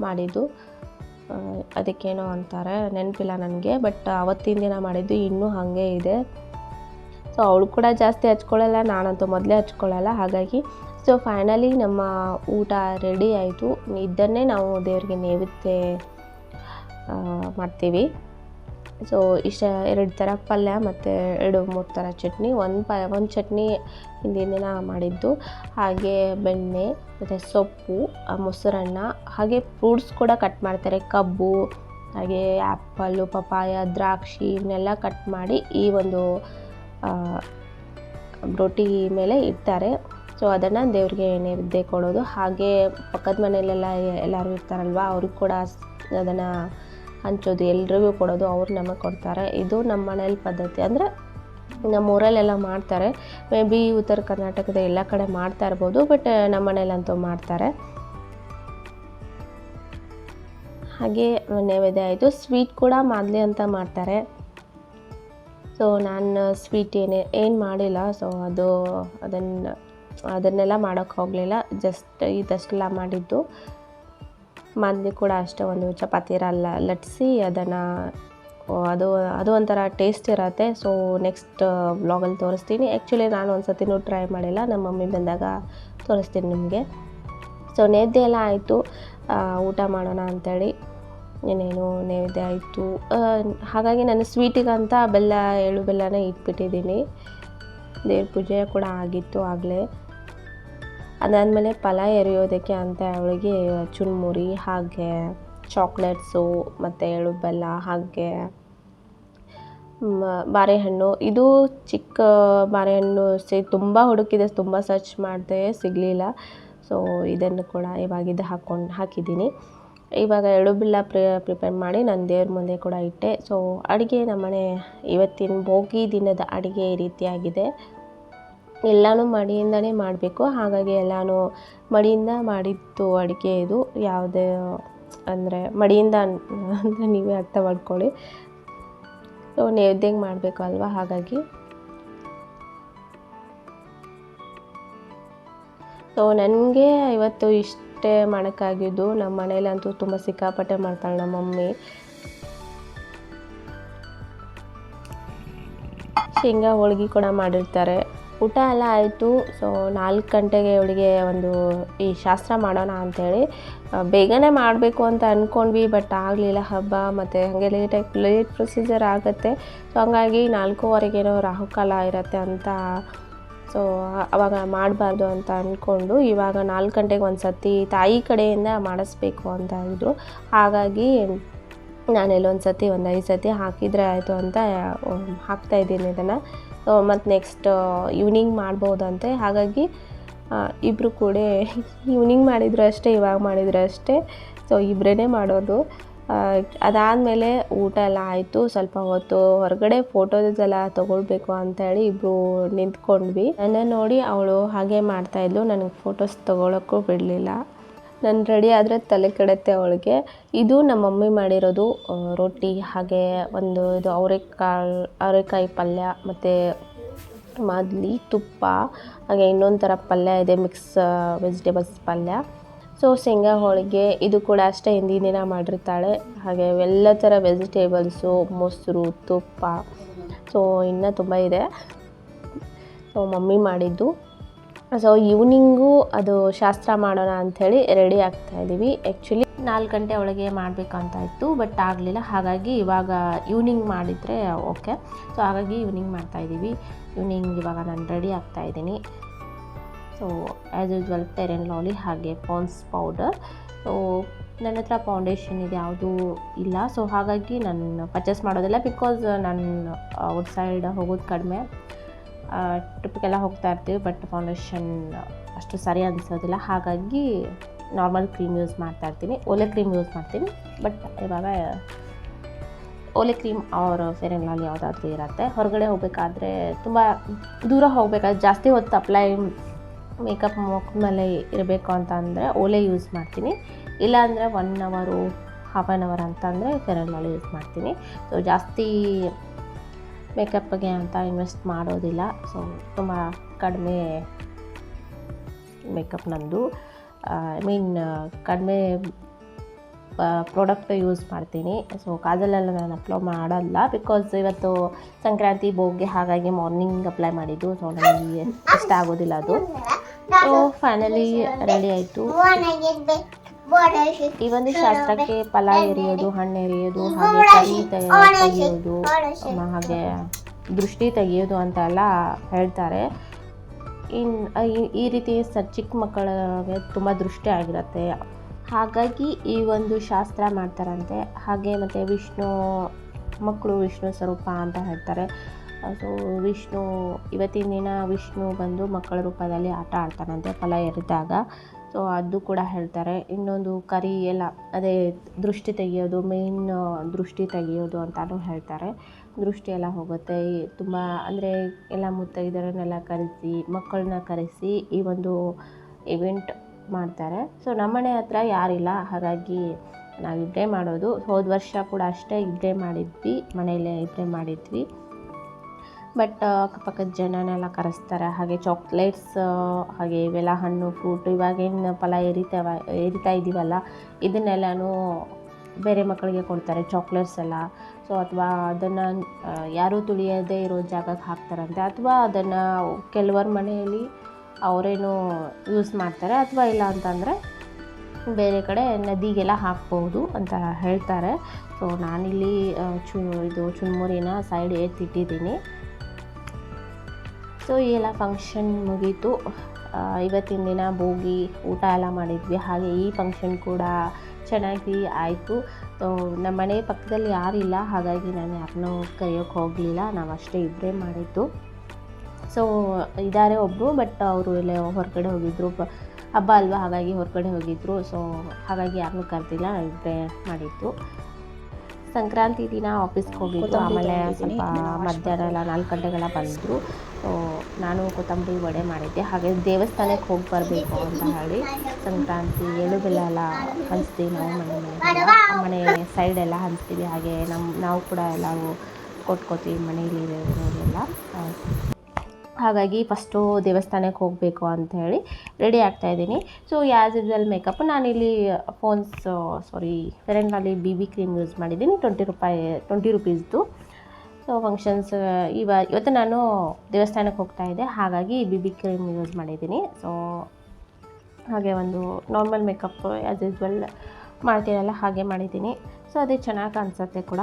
ಮಾಡಿದ್ದು. ಅದಕ್ಕೇನೋ ಅಂತಾರೆ, ನೆನಪಿಲ್ಲ ನನಗೆ, ಬಟ್ ಅವತ್ತಿನ ದಿನ ಮಾಡಿದ್ದು, ಇನ್ನೂ ಹಾಗೆ ಇದೆ. ಸೊ ಅವಳು ಕೂಡ ಜಾಸ್ತಿ ಹಚ್ಕೊಳ್ಳಲ್ಲ, ನಾನಂತೂ ಮೊದಲೇ ಹಚ್ಕೊಳ್ಳಲ್ಲ, ಹಾಗಾಗಿ. ಸೊ ಫೈನಲಿ ನಮ್ಮ ಊಟ ರೆಡಿ ಆಯಿತು. ಇದನ್ನೇ ನಾವು ದೇವರಿಗೆ ನೈವೇದ್ಯ ಮಾಡ್ತೀವಿ. ಸೊ ಇಷ್ಟ ಎರಡು ಥರ ಪಲ್ಯ ಮತ್ತು ಎರಡು ಮೂರು ಥರ ಚಟ್ನಿ. ಒಂದು ಪ, ಒಂದು ಚಟ್ನಿ ಹಿಂದಿನ ದಿನ ಮಾಡಿದ್ದು. ಹಾಗೆ ಬೆಣ್ಣೆ, ಮತ್ತು ಸೊಪ್ಪು ಮೊಸರನ್ನ, ಹಾಗೆ ಫ್ರೂಟ್ಸ್ ಕೂಡ ಕಟ್ ಮಾಡ್ತಾರೆ. ಕಬ್ಬು, ಹಾಗೆ ಆ್ಯಪಲ್ಲು ಪಪಾಯ ದ್ರಾಕ್ಷಿ ಇವನ್ನೆಲ್ಲ ಕಟ್ ಮಾಡಿ ಈ ಒಂದು ರೊಟ್ಟಿ ಮೇಲೆ ಇಡ್ತಾರೆ. ಸೊ ಅದನ್ನು ದೇವ್ರಿಗೆ ನೈವೇದ್ಯ ಕೊಡೋದು. ಹಾಗೆ ಪಕ್ಕದ ಮನೆಯಲ್ಲೆಲ್ಲ ಎಲ್ಲರೂ ಇರ್ತಾರಲ್ವ ಅವ್ರಿಗೆ ಕೂಡ ಅದನ್ನು ಹಂಚೋದು, ಎಲ್ರಿಗೂ ಕೊಡೋದು ಅವ್ರು ನಮಗೆ ಕೊಡ್ತಾರೆ. ಇದು ನಮ್ಮ ಮನೇಲಿ ಪದ್ಧತಿ. ಅಂದರೆ ನಮ್ಮ ಊರಲ್ಲೆಲ್ಲ ಮಾಡ್ತಾರೆ. ಮೇ ಬಿ ಉತ್ತರ ಕರ್ನಾಟಕದ ಎಲ್ಲ ಕಡೆ ಮಾಡ್ತಾ ಇರ್ಬೋದು ಬಟ್ ನಮ್ಮ ಮನೇಲಂತೂ ಮಾಡ್ತಾರೆ. ಹಾಗೆ ನೈವೇದ್ಯ ಆಯಿತು. ಸ್ವೀಟ್ ಕೂಡ ಮಾದಲಿ ಅಂತ ಮಾಡ್ತಾರೆ. ಸೊ ನಾನು ಸ್ವೀಟ್ ಏನೇ, ಏನು ಮಾಡಿಲ್ಲ. ಸೊ ಅದು, ಅದನ್ನು, ಅದನ್ನೆಲ್ಲ ಮಾಡೋಕ್ಕೆ ಹೋಗಲಿಲ್ಲ. ಜಸ್ಟ್ ಇದಷ್ಟೆಲ್ಲ ಮಾಡಿದ್ದು. ಮಾದಲಿ ಕೂಡ ಅಷ್ಟೇ, ಒಂದು ಚಪಾತಿ ರಲ್ಲ ಲಟ್ಸಿ ಅದನ್ನು ಅದು ಅದು ಒಂಥರ ಟೇಸ್ಟ್ ಇರತ್ತೆ. ಸೊ ನೆಕ್ಸ್ಟ್ ಬ್ಲಾಗಲ್ಲಿ ತೋರಿಸ್ತೀನಿ. ಆ್ಯಕ್ಚುಲಿ ನಾನು ಒಂದು ಸತಿನೂ ಟ್ರೈ ಮಾಡಿಲ್ಲ. ನಮ್ಮ ಮಮ್ಮಿ ಬಂದಾಗ ತೋರಿಸ್ತೀನಿ ನಿಮಗೆ. ಸೊ ನೈವೇದ್ಯ ಎಲ್ಲ ಆಯಿತು. ಊಟ ಮಾಡೋಣ ಅಂಥೇಳಿ ಇನ್ನೇನು ನೈವೇದ್ಯ ಆಯಿತು. ಹಾಗಾಗಿ ನಾನು ಸ್ವೀಟಿಗಂತ ಬೆಲ್ಲ, ಎಳ್ಳು ಬೆಲ್ಲನೇ ಇಟ್ಬಿಟ್ಟಿದ್ದೀನಿ. ದೇವ್ರ ಪೂಜೆ ಕೂಡ ಆಗಿತ್ತು ಆಗಲೇ. ಅದಾದಮೇಲೆ ಫಲ ಎರೆಯೋದಕ್ಕೆ ಅಂತ ಅವಳಿಗೆ ಚುರುಮುರಿ ಹಾಗೆ ಚಾಕ್ಲೇಟ್ಸು, ಮತ್ತು ಎಳ್ಳು ಬೆಲ್ಲ ಹಾಗೆ ಬಾರೆಹಣ್ಣು. ಇದು ಚಿಕ್ಕ ಬಾರೆಹಣ್ಣು ಸಿ, ತುಂಬ ಹುಡುಕಿದೆ, ತುಂಬ ಸರ್ಚ್ ಮಾಡಿದೆ, ಸಿಗಲಿಲ್ಲ. ಸೊ ಇದನ್ನು ಕೂಡ ಇವಾಗ ಇದು ಹಾಕ್ಕೊಂಡು ಹಾಕಿದ್ದೀನಿ. ಇವಾಗ ಎಳ್ಳು ಪ್ರಿ, ಪ್ರಿಪೇರ್ ಮಾಡಿ ನಾನು ದೇವ್ರ ಮುಂದೆ ಕೂಡ ಇಟ್ಟೆ. ಸೊ ಅಡುಗೆ ನಮ್ಮನೆ ಇವತ್ತಿನ ಭೋಗಿ ದಿನದ ಅಡುಗೆ ಈ ರೀತಿಯಾಗಿದೆ. ಎಲ್ಲನೂ ಮಡಿಯಿಂದಲೇ ಮಾಡಬೇಕು. ಹಾಗಾಗಿ ಎಲ್ಲನೂ ಮಡಿಯಿಂದ ಮಾಡಿದ್ದು ಅಡುಗೆ ಇದು. ಯಾವುದೇ, ಅಂದರೆ ಮಡಿಯಿಂದ ಅಂದರೆ ನೀವೇ ಅರ್ಥ ಮಾಡ್ಕೊಳ್ಳಿ. ಸೊ ನೈವೇದ್ಯಂಗೆ ಮಾಡಬೇಕು ಅಲ್ವಾ? ಹಾಗಾಗಿ. ಸೊ ನನಗೆ ಇವತ್ತು ಇಷ್ಟೇ ಮಾಡೋಕ್ಕಾಗಿದ್ದು. ನಮ್ಮ ಮನೇಲಂತೂ ತುಂಬ ಸಿಕ್ಕಾಪಟ್ಟೆ ಮಾಡ್ತಾಳೆ ನಮ್ಮ ಮಮ್ಮಿ. ಶೇಂಗಾ ಹೋಳ್ಗೆ ಕೂಡ ಮಾಡಿರ್ತಾರೆ. ಊಟ ಎಲ್ಲ ಆಯಿತು. ಸೊ ನಾಲ್ಕು ಗಂಟೆಗೆ ಅವಳಿಗೆ ಒಂದು ಈ ಶಾಸ್ತ್ರ ಮಾಡೋಣ ಅಂಥೇಳಿ ಬೇಗನೆ ಮಾಡಬೇಕು ಅಂತ ಅಂದ್ಕೊಂಡ್ವಿ ಬಟ್ ಆಗಲಿಲ್ಲ ಹಬ್ಬ, ಮತ್ತು ಹಾಗೆ ಲೇಟಾಗಿ ಲೇಟ್ ಪ್ರೊಸೀಜರ್ ಆಗುತ್ತೆ. ಸೊ ಹಂಗಾಗಿ ನಾಲ್ಕೂವರೆಗೇನೋ ರಾಹುಕಾಲ ಇರುತ್ತೆ ಅಂತ ಸೊ ಅವಾಗ ಮಾಡಬಾರ್ದು ಅಂತ ಅಂದ್ಕೊಂಡು ಇವಾಗ ನಾಲ್ಕು ಗಂಟೆಗೆ ಒಂದು ಸತಿ ತಾಯಿ ಕಡೆಯಿಂದ ಮಾಡಿಸ್ಬೇಕು ಅಂತ ಇದ್ದರು ಹಾಗಾಗಿ ನಾನು ಎಲ್ಲೊಂದು ಸತಿ ಒಂದು ಐದು ಸತಿ ಹಾಕಿದರೆ ಆಯಿತು ಅಂತ ಹಾಕ್ತಾಯಿದ್ದೀನಿ ಇದನ್ನು. ಮತ್ತು ನೆಕ್ಸ್ಟ್ ಈವ್ನಿಂಗ್ ಮಾಡ್ಬೋದಂತೆ. ಹಾಗಾಗಿ ಇಬ್ಬರು ಕೂಡ ಈವ್ನಿಂಗ್ ಮಾಡಿದ್ರು ಅಷ್ಟೇ, ಇವಾಗ ಮಾಡಿದ್ರು ಅಷ್ಟೇ. ಸೊ ಇಬ್ಬರೇ ಮಾಡೋದು. ಅದಾದಮೇಲೆ ಊಟ ಎಲ್ಲ ಆಯಿತು. ಸ್ವಲ್ಪ ಹೊತ್ತು ಹೊರಗಡೆ ಫೋಟೋದೆಲ್ಲ ತೊಗೊಳ್ಬೇಕು ಅಂತೇಳಿ ಇಬ್ಬರು ನಿಂತ್ಕೊಂಡ್ವಿ. ನನ್ನ ನೋಡಿ ಅವಳು ಹಾಗೆ ಮಾಡ್ತಾಯಿದ್ಲು ನನಗೆ ಫೋಟೋಸ್ ತೊಗೊಳಕ್ಕೂ ಬಿಡಲಿಲ್ಲ. ನಾನು ರೆಡಿ ಆದರೆ ತಲೆ ಕೆಡುತ್ತೆ ಅವಳಿಗೆ. ಇದು ನಮ್ಮ ಮಮ್ಮಿ ಮಾಡಿರೋದು ರೊಟ್ಟಿ, ಹಾಗೆ ಒಂದು ಇದು ಅವರೆಕಾಳು, ಅವರೆಕಾಯಿ ಪಲ್ಯ, ಮತ್ತು ಮಾದಲಿ, ತುಪ್ಪ, ಹಾಗೆ ಇನ್ನೊಂದು ಥರ ಪಲ್ಯ ಇದೆ ಮಿಕ್ಸ್ ವೆಜಿಟೇಬಲ್ಸ್ ಪಲ್ಯ. ಸೊ ಶೇಂಗಾ ಹೋಳಿಗೆ, ಇದು ಕೂಡ ಅಷ್ಟೇ ಹಿಂದಿನ ದಿನ ಮಾಡಿರ್ತಾಳೆ. ಹಾಗೆ ಎಲ್ಲ ಥರ ವೆಜಿಟೇಬಲ್ಸು ಮೊಸರು, ತುಪ್ಪ ಸೊ ಇನ್ನೂ ತುಂಬ ಇದೆ. ಸೊ ಮಮ್ಮಿ ಮಾಡಿದ್ದು. ಸೊ ಈವ್ನಿಂಗು ಅದು ಶಾಸ್ತ್ರ ಮಾಡೋಣ ಅಂಥೇಳಿ ರೆಡಿ ಆಗ್ತಾ ಇದ್ದೀವಿ ಆ್ಯಕ್ಚುಲಿ ನಾಲ್ಕು ಗಂಟೆ ಒಳಗೆ ಮಾಡಬೇಕಂತ ಇತ್ತು ಬಟ್ ಆಗಲಿಲ್ಲ ಹಾಗಾಗಿ ಇವಾಗ ಈವ್ನಿಂಗ್ ಮಾಡಿದರೆ ಓಕೆ ಸೊ ಹಾಗಾಗಿ ಈವ್ನಿಂಗ್ ಮಾಡ್ತಾಯಿದ್ದೀವಿ ಈವ್ನಿಂಗ್ ಇವಾಗ ನಾನು ರೆಡಿ ಆಗ್ತಾ ಇದ್ದೀನಿ ಸೊ ಆ್ಯಸ್ ಯೂಸ್ವಲ್ ಟೆರೆನ್ ಲಾಲಿ ಹಾಗೆ ಪಾನ್ಸ್ ಪೌಡರ್ ಸೊ ನನ್ನ ಹತ್ರ ಫೌಂಡೇಶನ್ ಇದು ಯಾವುದೂ ಇಲ್ಲ ಸೊ ಹಾಗಾಗಿ ನಾನು ಪರ್ಚೇಸ್ ಮಾಡೋದಿಲ್ಲ ಬಿಕಾಸ್ ನಾನು ಔಟ್ಸೈಡ್ ಹೋಗೋದು ಕಡಿಮೆ ಟ್ರಿಪ್ಗೆಲ್ಲ ಹೋಗ್ತಾ ಇರ್ತೀವಿ ಬಟ್ ಫೌಂಡೇಶನ್ ಅಷ್ಟು ಸರಿ ಅನಿಸೋದಿಲ್ಲ. ಹಾಗಾಗಿ ನಾರ್ಮಲ್ ಕ್ರೀಮ್ ಯೂಸ್ ಮಾಡ್ತಾ ಇರ್ತೀನಿ. ಓಲೆ ಕ್ರೀಮ್ ಯೂಸ್ ಮಾಡ್ತೀನಿ. ಬಟ್ ಇವಾಗ ಓಲೆ ಕ್ರೀಮ್ ಅವ್ರ ಫೇರ್ ಆ್ಯಂಡ್ ಯಾವುದಾದ್ರೂ ಇರುತ್ತೆ. ಹೊರಗಡೆ ಹೋಗಬೇಕಾದ್ರೆ ತುಂಬ ದೂರ ಹೋಗಬೇಕಾದ್ರೆ ಜಾಸ್ತಿ ಹೊತ್ತು ಅಪ್ಲೈ ಮೇಕಪ್ ಮೇಲೆ ಇರಬೇಕು ಅಂತ ಅಂದರೆ ಓಲೆ ಯೂಸ್ ಮಾಡ್ತೀನಿ. ಇಲ್ಲಾಂದರೆ ಒನ್ ಅವರು ಹಾಫ್ ಆ್ಯನ್ ಅವರ್ ಅಂತಂದರೆ ಫೇರ್ ಆ್ಯಂಡ್ ಯೂಸ್ ಮಾಡ್ತೀನಿ. ಸೊ ಜಾಸ್ತಿ ಮೇಕಪ್ಗೆ ಅಂತ ಇನ್ವೆಸ್ಟ್ ಮಾಡೋದಿಲ್ಲ. ಸೊ ತುಂಬ ಕಡಿಮೆ ಮೇಕಪ್ ನಂದು. ಐ ಮೀನ್ ಕಡಿಮೆ ಪ್ರಾಡಕ್ಟ್ ಯೂಸ್ ಮಾಡ್ತೀನಿ. ಸೊ ಕಾಜಲೆಲ್ಲ ನಾನು ಅಪ್ಲೈ ಮಾಡಲ್ಲ ಬಿಕಾಸ್ ಇವತ್ತು ಸಂಕ್ರಾಂತಿ ಬೋಗ್ಗೆ ಹಾಗಾಗಿ ಮಾರ್ನಿಂಗ್ ಅಪ್ಲೈ ಮಾಡಿದ್ದು. ಸೊ ನನಗೆ ಇಷ್ಟ ಆಗೋದಿಲ್ಲ ಅದು. ಸೊ ಫೈನಲಿ ರೆಡಿ ಆಯಿತು. ಈ ಒಂದು ಶಾಸ್ತ್ರಕ್ಕೆ ಫಲ ಎರೆಯೋದು, ಹಣ್ಣು ಎರೆಯೋದು, ಹಾಗೆ ತೆಗೆ- ತೆಗೆಯೋದು ಹಾಗೆ ದೃಷ್ಟಿ ತೆಗೆಯೋದು ಅಂತ ಎಲ್ಲ ಹೇಳ್ತಾರೆ. ಇನ್, ಈ- ಈ ರೀತಿ ಸ, ಚಿಕ್ಕ ಮಕ್ಕಳಿಗೆ ತುಂಬ ದೃಷ್ಟಿ ಆಗಿರುತ್ತೆ. ಹಾಗಾಗಿ ಈ ಒಂದು ಶಾಸ್ತ್ರ ಮಾಡ್ತಾರಂತೆ. ಹಾಗೆ ಮತ್ತು ವಿಷ್ಣು, ಮಕ್ಕಳು ವಿಷ್ಣು ಸ್ವರೂಪ ಅಂತ ಹೇಳ್ತಾರೆ. ಅದು ವಿಷ್ಣು, ಇವತ್ತಿನ ದಿನ ವಿಷ್ಣು ಬಂದು ಮಕ್ಕಳ ರೂಪದಲ್ಲಿ ಆಟ ಆಡ್ತಾನಂತೆ, ಫಲ ಎರೆದಾಗ. ಸೊ ಅದು ಕೂಡ ಹೇಳ್ತಾರೆ. ಇನ್ನೊಂದು ಕರಿ ಎಲ್ಲ ಅದೇ ದೃಷ್ಟಿ ತೆಗೆಯೋದು ಮೇಯ್ನ್ ದೃಷ್ಟಿ ತೆಗೆಯೋದು ಅಂತಲೂ ಹೇಳ್ತಾರೆ. ದೃಷ್ಟಿ ಎಲ್ಲ ಹೋಗುತ್ತೆ. ತುಂಬ, ಅಂದರೆ ಎಲ್ಲ ಮುತ್ತೈದರನ್ನೆಲ್ಲ ಕರೆಸಿ, ಮಕ್ಕಳನ್ನ ಕರೆಸಿ ಈ ಒಂದು ಇವೆಂಟ್ ಮಾಡ್ತಾರೆ. ಸೊ ನಮ್ಮನೆ ಹತ್ರ ಯಾರಿಲ್ಲ, ಹಾಗಾಗಿ ನಾವಿಬ್ಬರೇ ಮಾಡೋದು. ಹೋದ ವರ್ಷ ಕೂಡ ಅಷ್ಟೇ ಇಬ್ಬರೇ ಮಾಡಿದ್ವಿ, ಮನೆಯಲ್ಲೇ ಇಬ್ಬರೇ ಮಾಡಿದ್ವಿ. ಬಟ್ ಅಕ್ಕಪಕ್ಕದ ಜನನೆಲ್ಲ ಕರೆಸ್ತಾರೆ. ಹಾಗೆ ಚಾಕ್ಲೇಟ್ಸ್ ಹಾಗೆ ಇವೆಲ್ಲ ಹಣ್ಣು ಫ್ರೂಟ್ ಇವಾಗೇನು ಫಲ ಎರಿತಾವ ಎರಿತಾ ಇದ್ದೀವಲ್ಲ ಇದನ್ನೆಲ್ಲನೂ ಬೇರೆ ಮಕ್ಕಳಿಗೆ ಕೊಡ್ತಾರೆ ಚಾಕ್ಲೇಟ್ಸ್ ಎಲ್ಲ. ಸೊ ಅಥವಾ ಅದನ್ನು ಯಾರೂ ತುಳಿಯದೇ ಇರೋ ಜಾಗಕ್ಕೆ ಹಾಕ್ತಾರಂತೆ. ಅಥವಾ ಅದನ್ನು ಕೆಲವರ ಮನೆಯಲ್ಲಿ ಅವರೇನು ಯೂಸ್ ಮಾಡ್ತಾರೆ. ಅಥವಾ ಇಲ್ಲ ಅಂತಂದರೆ ಬೇರೆ ಕಡೆ ನದಿಗೆಲ್ಲ ಹಾಕ್ಬೋದು ಅಂತ ಹೇಳ್ತಾರೆ. ಸೊ ನಾನಿಲ್ಲಿ ಚು, ಇದು ಚುನ್ಮುರಿನ ಸೈಡ್ ಎತ್ತಿಟ್ಟಿದ್ದೀನಿ. ಸೊ ಎಲ್ಲ ಫಂಕ್ಷನ್ ಮುಗೀತು. ಇವತ್ತಿನ ದಿನ ಭೋಗಿ ಊಟ ಎಲ್ಲ ಮಾಡಿದ್ವಿ. ಹಾಗೆ ಈ ಫಂಕ್ಷನ್ ಕೂಡ ಚೆನ್ನಾಗಿ ಆಯಿತು. ನಮ್ಮ ಮನೆ ಪಕ್ಕದಲ್ಲಿ ಯಾರಿಲ್ಲ ಹಾಗಾಗಿ ನಾನು ಯಾರನ್ನೂ ಕರೆಯೋಕ್ಕೆ ಹೋಗಲಿಲ್ಲ. ನಾವು ಅಷ್ಟೇ ಇಬ್ಬರೇ ಮಾಡಿದ್ದು. ಸೊ ಇದ್ದಾರೆ ಒಬ್ಬರು ಬಟ್ ಅವರು ಎಲ್ಲ ಹೊರಗಡೆ ಹೋಗಿದ್ದರು ಹಬ್ಬ ಅಲ್ವಾ? ಹಾಗಾಗಿ ಹೊರಗಡೆ ಹೋಗಿದ್ದರು ಸೊ ಹಾಗಾಗಿ ಯಾರನ್ನೂ ಕರೆದಿಲ್ಲ. ಇಬ್ಬರೇ ಮಾಡಿದ್ದು. ಸಂಕ್ರಾಂತಿ ದಿನ ಆಫೀಸ್ಗೆ ಹೋಗಿದ್ದು ಆಮೇಲೆ ಸ್ವಲ್ಪ ಮಧ್ಯಾಹ್ನ ಎಲ್ಲ ನಾಲ್ಕು ಗಂಟೆಗೆಲ್ಲ ಬಂದರು ಸೊ ನಾನು ಕೊತ್ತಂಬರಿ ವಡೆ ಮಾಡಿದ್ದೆ. ಹಾಗೆ ದೇವಸ್ಥಾನಕ್ಕೆ ಹೋಗಿ ಬರಬೇಕು ಅಂತ ಹೇಳಿ ಸಂಕ್ರಾಂತಿ ಎಳ್ಳು ಬೆಲ್ಲ ಎಲ್ಲ ಹಂಚ್ತೀವಿ ನಾವು ಮನೆ ಮನೆ ಮನೆ ಸೈಡೆಲ್ಲ ಹಂಚ್ತೀವಿ. ಹಾಗೆ ನಮ್ಮ ನಾವು ಕೂಡ ಎಲ್ಲ ಕೊಟ್ಕೋತೀವಿ ಮನೆಯಲ್ಲಿ ಇರೋರೆಲ್ಲ. ಹಾಗಾಗಿ ಫಸ್ಟು ದೇವಸ್ಥಾನಕ್ಕೆ ಹೋಗಬೇಕು ಅಂತ ಹೇಳಿ ರೆಡಿ ಆಗ್ತಾ ಇದ್ದೀನಿ. ಸೊ ಆ್ಯಸ್ ಯೂಸ್ವಲ್ ಮೇಕಪ್ ನಾನಿಲ್ಲಿ ಫೋನ್ಸ್ ಸಾರಿ ಫೆರೆನ್ನಲ್ಲಿ ಬಿ ಬಿ ಕ್ರೀಮ್ ಯೂಸ್ ಮಾಡಿದ್ದೀನಿ. ಟ್ವೆಂಟಿ ರೂಪಾಯಿ ಟ್ವೆಂಟಿ ರುಪೀಸ್ದು ಸೊ ಫಂಕ್ಷನ್ಸ್ ಇವ, ಇವತ್ತು ನಾನು ದೇವಸ್ಥಾನಕ್ಕೆ ಹೋಗ್ತಾ ಇದ್ದೆ. ಹಾಗಾಗಿ ಬಿ ಬಿ ಕ್ರೀಮ್ ಯೂಸ್ ಮಾಡಿದ್ದೀನಿ. ಸೊ ಹಾಗೆ ಒಂದು ನಾರ್ಮಲ್ ಮೇಕಪ್ ಆ್ಯಸ್ ಯೂಸ್ವಲ್ ಮಾಡ್ತೀನಲ್ಲ, ಹಾಗೆ ಮಾಡಿದ್ದೀನಿ. ಸೊ ಅದೇ ಚೆನ್ನಾಗಿ ಅನಿಸುತ್ತೆ ಕೂಡ.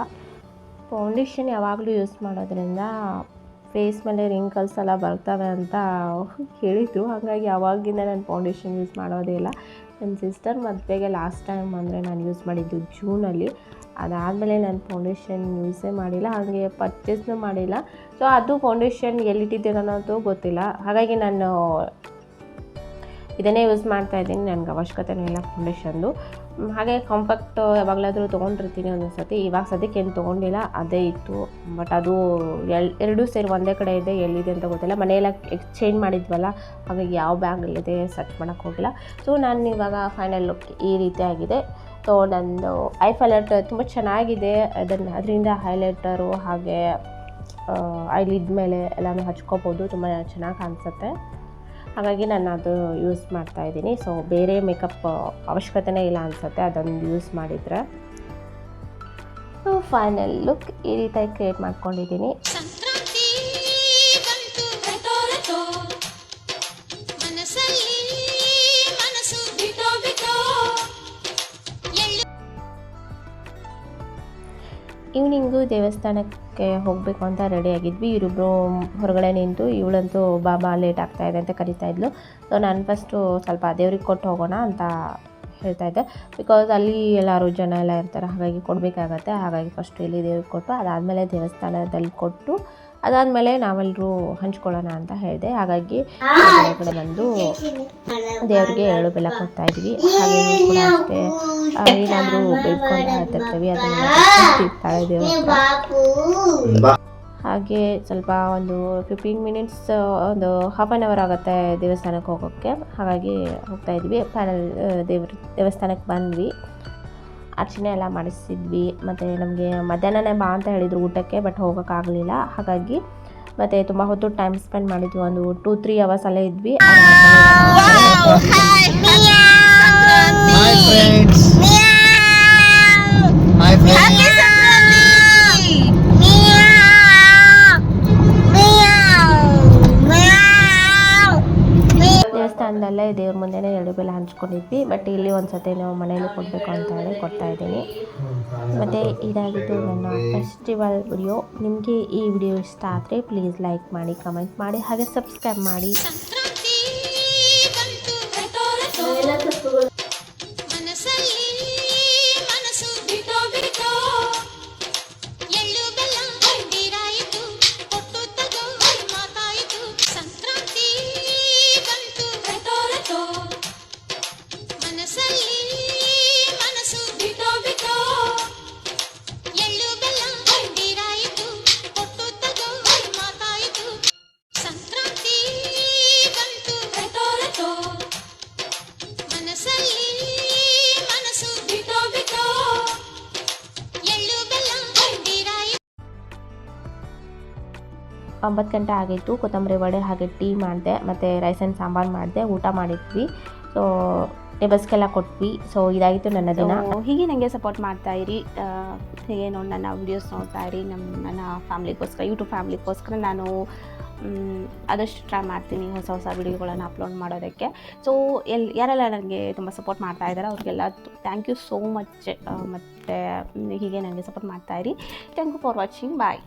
ಫೌಂಡೇಶನ್ ಯಾವಾಗಲೂ ಯೂಸ್ ಮಾಡೋದ್ರಿಂದ ಫೇಸ್ ಮೇಲೆ ರಿಂಕಲ್ಸ್ ಎಲ್ಲ ಬರ್ತವೆ ಅಂತ ಹೇಳಿದರು. ಹಾಗಾಗಿ ಅವಾಗಿಂದ ನಾನು ಫೌಂಡೇಶನ್ ಯೂಸ್ ಮಾಡೋದೇ ಇಲ್ಲ. ನನ್ನ ಸಿಸ್ಟರ್ ಮದುವೆಗೆ ಲಾಸ್ಟ್ ಟೈಮ್ ಅಂದರೆ ನಾನು ಯೂಸ್ ಮಾಡಿದ್ದು ಜೂನಲ್ಲಿ ಅದಾದಮೇಲೆ ನಾನು ಫೌಂಡೇಶನ್ ಯೂಸೇ ಮಾಡಿಲ್ಲ, ಹಾಗೆ ಪರ್ಚೇಸ್ನೂ ಮಾಡಿಲ್ಲ. ಸೊ ಅದು ಫೌಂಡೇಶನ್ ಎಲ್ಲಿಟ್ಟಿದ್ದೀರ ಅನ್ನೋದು ಗೊತ್ತಿಲ್ಲ. ಹಾಗಾಗಿ ನಾನು ಇದನ್ನೇ ಯೂಸ್ ಮಾಡ್ತಾ ಇದ್ದೀನಿ. ನನಗೆ ಅವಶ್ಯಕತೆನೂ ಇಲ್ಲ ಫೌಂಡೇಶನ್ದು ಹಾಗೆ ಕಂಫರ್ಟ್ ಯಾವಾಗಲಾದರೂ ತೊಗೊಂಡಿರ್ತೀನಿ ಒಂದೊಂದು ಸತಿ ಇವಾಗ ಸದ್ಯಕ್ಕೆ ಏನು ತೊಗೊಂಡಿಲ್ಲ, ಅದೇ ಇತ್ತು. ಬಟ್ ಅದು ಎಲ್, ಎರಡೂ ಸೇರಿ ಒಂದೇ ಕಡೆ ಇದೆ, ಎಲ್ಲಿದೆ ಅಂತ ಗೊತ್ತಿಲ್ಲ. ಮನೆಯೆಲ್ಲ ಎಕ್ಸ್ಚೇಂಜ್ ಮಾಡಿದ್ವಲ್ಲ ಹಾಗಾಗಿ ಯಾವ ಬ್ಯಾಗಲ್ಲಿದೆ ಸರ್ಚ್ ಮಾಡೋಕ್ಕೆ ಹೋಗಿಲ್ಲ. ಸೊ ನಾನು ಇವಾಗ ಫೈನಲ್ ಲುಕ್ ಈ ರೀತಿ ಆಗಿದೆ. ಸೊ ನಂದು ಐ ಫೈಲೈಟ್ ತುಂಬ ಚೆನ್ನಾಗಿದೆ. ಅದನ್ನು, ಅದರಿಂದ ಹೈಲೈಟರು ಹಾಗೆ ಐಲಿಡ್ ಮೇಲೆ ಎಲ್ಲನೂ ಹಚ್ಕೋಬೋದು. ತುಂಬ ಚೆನ್ನಾಗಿ ಕಾಣಿಸುತ್ತೆ. ಹಾಗಾಗಿ ನಾನು ಅದು ಯೂಸ್ ಮಾಡ್ತಾ ಇದ್ದೀನಿ. ಸೊ ಬೇರೆ ಮೇಕಪ್ ಅವಶ್ಯಕತೆನೇ ಇಲ್ಲ ಅನಿಸುತ್ತೆ, ಅದೊಂದು ಯೂಸ್ ಮಾಡಿದರೆ. ಫೈನಲ್ ಲುಕ್ ಈ ರೀತಿಯಾಗಿ ಕ್ರಿಯೇಟ್ ಮಾಡ್ಕೊಂಡಿದ್ದೀನಿ. ಈವ್ನಿಂಗು ದೇವಸ್ಥಾನಕ್ಕೆ ಹೋಗಬೇಕು ಅಂತ ರೆಡಿ ಆಗಿದ್ವಿ. ಇವರಿಬ್ಬರು ಹೊರಗಡೆ ನಿಂತು ಇವಳಂತೂ ಬಾಬಾ ಲೇಟ್ ಆಗ್ತಾ ಇದೆ ಅಂತ ಕರಿತಾ ಇದ್ಲು. ಸೊ ನಾನು ಫಸ್ಟು ಸ್ವಲ್ಪ ದೇವ್ರಿಗೆ ಕೊಟ್ಟು ಹೋಗೋಣ ಅಂತ ಹೇಳ್ತಾ ಇದ್ದೆ. ಬಿಕಾಸ್ ಅಲ್ಲಿ ಎಲ್ಲರೂ ಜನ ಎಲ್ಲ ಇರ್ತಾರೆ, ಹಾಗಾಗಿ ಕೊಡಬೇಕಾಗತ್ತೆ. ಹಾಗಾಗಿ ಫಸ್ಟು ಇಲ್ಲಿ ದೇವ್ರಿಗೆ ಕೊಟ್ಟು ಅದಾದಮೇಲೆ ದೇವಸ್ಥಾನದಲ್ಲಿ ಕೊಟ್ಟು ಅದಾದಮೇಲೆ ನಾವೆಲ್ಲರೂ ಹಂಚ್ಕೊಳ್ಳೋಣ ಅಂತ ಹೇಳಿದೆ. ಹಾಗಾಗಿ ಕಡೆ ಬಂದು ದೇವ್ರಿಗೆ ಎಳ್ಳು ಬೆಲ್ಲ ಕೊಡ್ತಾ ಇದ್ವಿ. ಹಾಗೆ ಕೂಡ ಅಷ್ಟೇ ಏನಾದರೂ ಬೇಡ್ಕೊಂಡು ದೇವ್ರ ಹಾಗೆ ಸ್ವಲ್ಪ ಒಂದು ಫಿಫ್ಟೀನ್ ಮಿನಿಟ್ಸ್ ಒಂದು ಹಾಫ್ ಆನ್ ಅವರ್ ಆಗುತ್ತೆ ದೇವಸ್ಥಾನಕ್ಕೆ ಹೋಗೋಕ್ಕೆ. ಹಾಗಾಗಿ ಹೋಗ್ತಾ ಇದ್ವಿ ಪ್ಯಾನಲ್ ದೇವ್ರ ದೇವಸ್ಥಾನಕ್ಕೆ ಬಂದ್ವಿ. ಅರ್ಚನೆ ಎಲ್ಲ ಮಾಡಿಸಿದ್ವಿ ಮತ್ತು ನಮಗೆ ಮಧ್ಯಾಹ್ನನೇ ಬಾ ಅಂತ ಹೇಳಿದರು ಊಟಕ್ಕೆ ಬಟ್ ಹೋಗೋಕ್ಕಾಗಲಿಲ್ಲ. ಹಾಗಾಗಿ ಮತ್ತು ತುಂಬ ಹೊತ್ತು ಟೈಮ್ ಸ್ಪೆಂಡ್ ಮಾಡಿದ್ವಿ. ಒಂದು ಟೂ ತ್ರೀ ಅವರ್ಸ್ ಅಲ್ಲೇ ಇದ್ವಿ. Hi friends. Friends. ದೇವ್ರ ಮುಂದೆನೇ ಎರಡು ಬೆಲ್ಲ ಹಂಚ್ಕೊಂಡಿದ್ವಿ. ಬಟ್ ಇಲ್ಲಿ ಒಂದು ಸತಿ ನಾವು ಮನೇಲಿ ಕೊಡಬೇಕು ಅಂತ ಹೇಳಿ ಕೊಡ್ತಾ ಇದ್ದೀನಿ. ಮತ್ತು ಇದಾಗಿದ್ದು ನನ್ನ ಫೆಸ್ಟಿವಲ್ ವಿಡಿಯೋ ನಿಮಗೆ ಈ ವಿಡಿಯೋ ಇಷ್ಟ ಆದರೆ ಪ್ಲೀಸ್ ಲೈಕ್ ಮಾಡಿ ಕಮೆಂಟ್ ಮಾಡಿ, ಹಾಗೆ ಸಬ್ಸ್ಕ್ರೈಬ್ ಮಾಡಿ. ಒಂಬತ್ತು ಗಂಟೆ ಆಗಿತ್ತು. ಕೊತ್ತಂಬರಿ ವಡೆ ಹಾಗೆ ಟೀ ಮಾಡಿದೆ ಮತ್ತು ರೈಸ್ ಆ್ಯಂಡ್ ಸಾಂಬಾರು ಮಾಡಿದೆ ಊಟ ಮಾಡಿದ್ವಿ. ಸೊ ಟೇಬಲ್ಸ್ಗೆಲ್ಲ ಕೊಟ್ವಿ. ಸೊ ಇದಾಗಿತ್ತು ನನ್ನ ದಿನ. ಹೀಗೆ ನನಗೆ ಸಪೋರ್ಟ್ ಮಾಡ್ತಾ ಇರಿ. ಹೀಗೆ ನೋಡಿ ನನ್ನ ವೀಡಿಯೋಸ್ ನೋಡ್ತಾ ಇರಿ. ನಮ್ಮ ನನ್ನ ಫ್ಯಾಮ್ಲಿಗೋಸ್ಕರ ಯೂಟ್ಯೂಬ್ ಫ್ಯಾಮ್ಲಿಗೋಸ್ಕರ ನಾನು ಆದಷ್ಟು ಟ್ರೈ ಮಾಡ್ತೀನಿ ಹೊಸ ಹೊಸ ವಿಡಿಯೋಗಳನ್ನು ಅಪ್ಲೋಡ್ ಮಾಡೋದಕ್ಕೆ. ಸೊ ಎಲ್ ಯಾರೆಲ್ಲ ನನಗೆ ತುಂಬ ಸಪೋರ್ಟ್ ಮಾಡ್ತಾ ಇದ್ದಾರೆ ಅವ್ರಿಗೆಲ್ಲ ಥ್ಯಾಂಕ್ ಯು ಸೋ ಮಚ್ ಮತ್ತು ಹೀಗೆ ನನಗೆ support ಮಾಡ್ತಾಯಿರಿ thank you for watching bye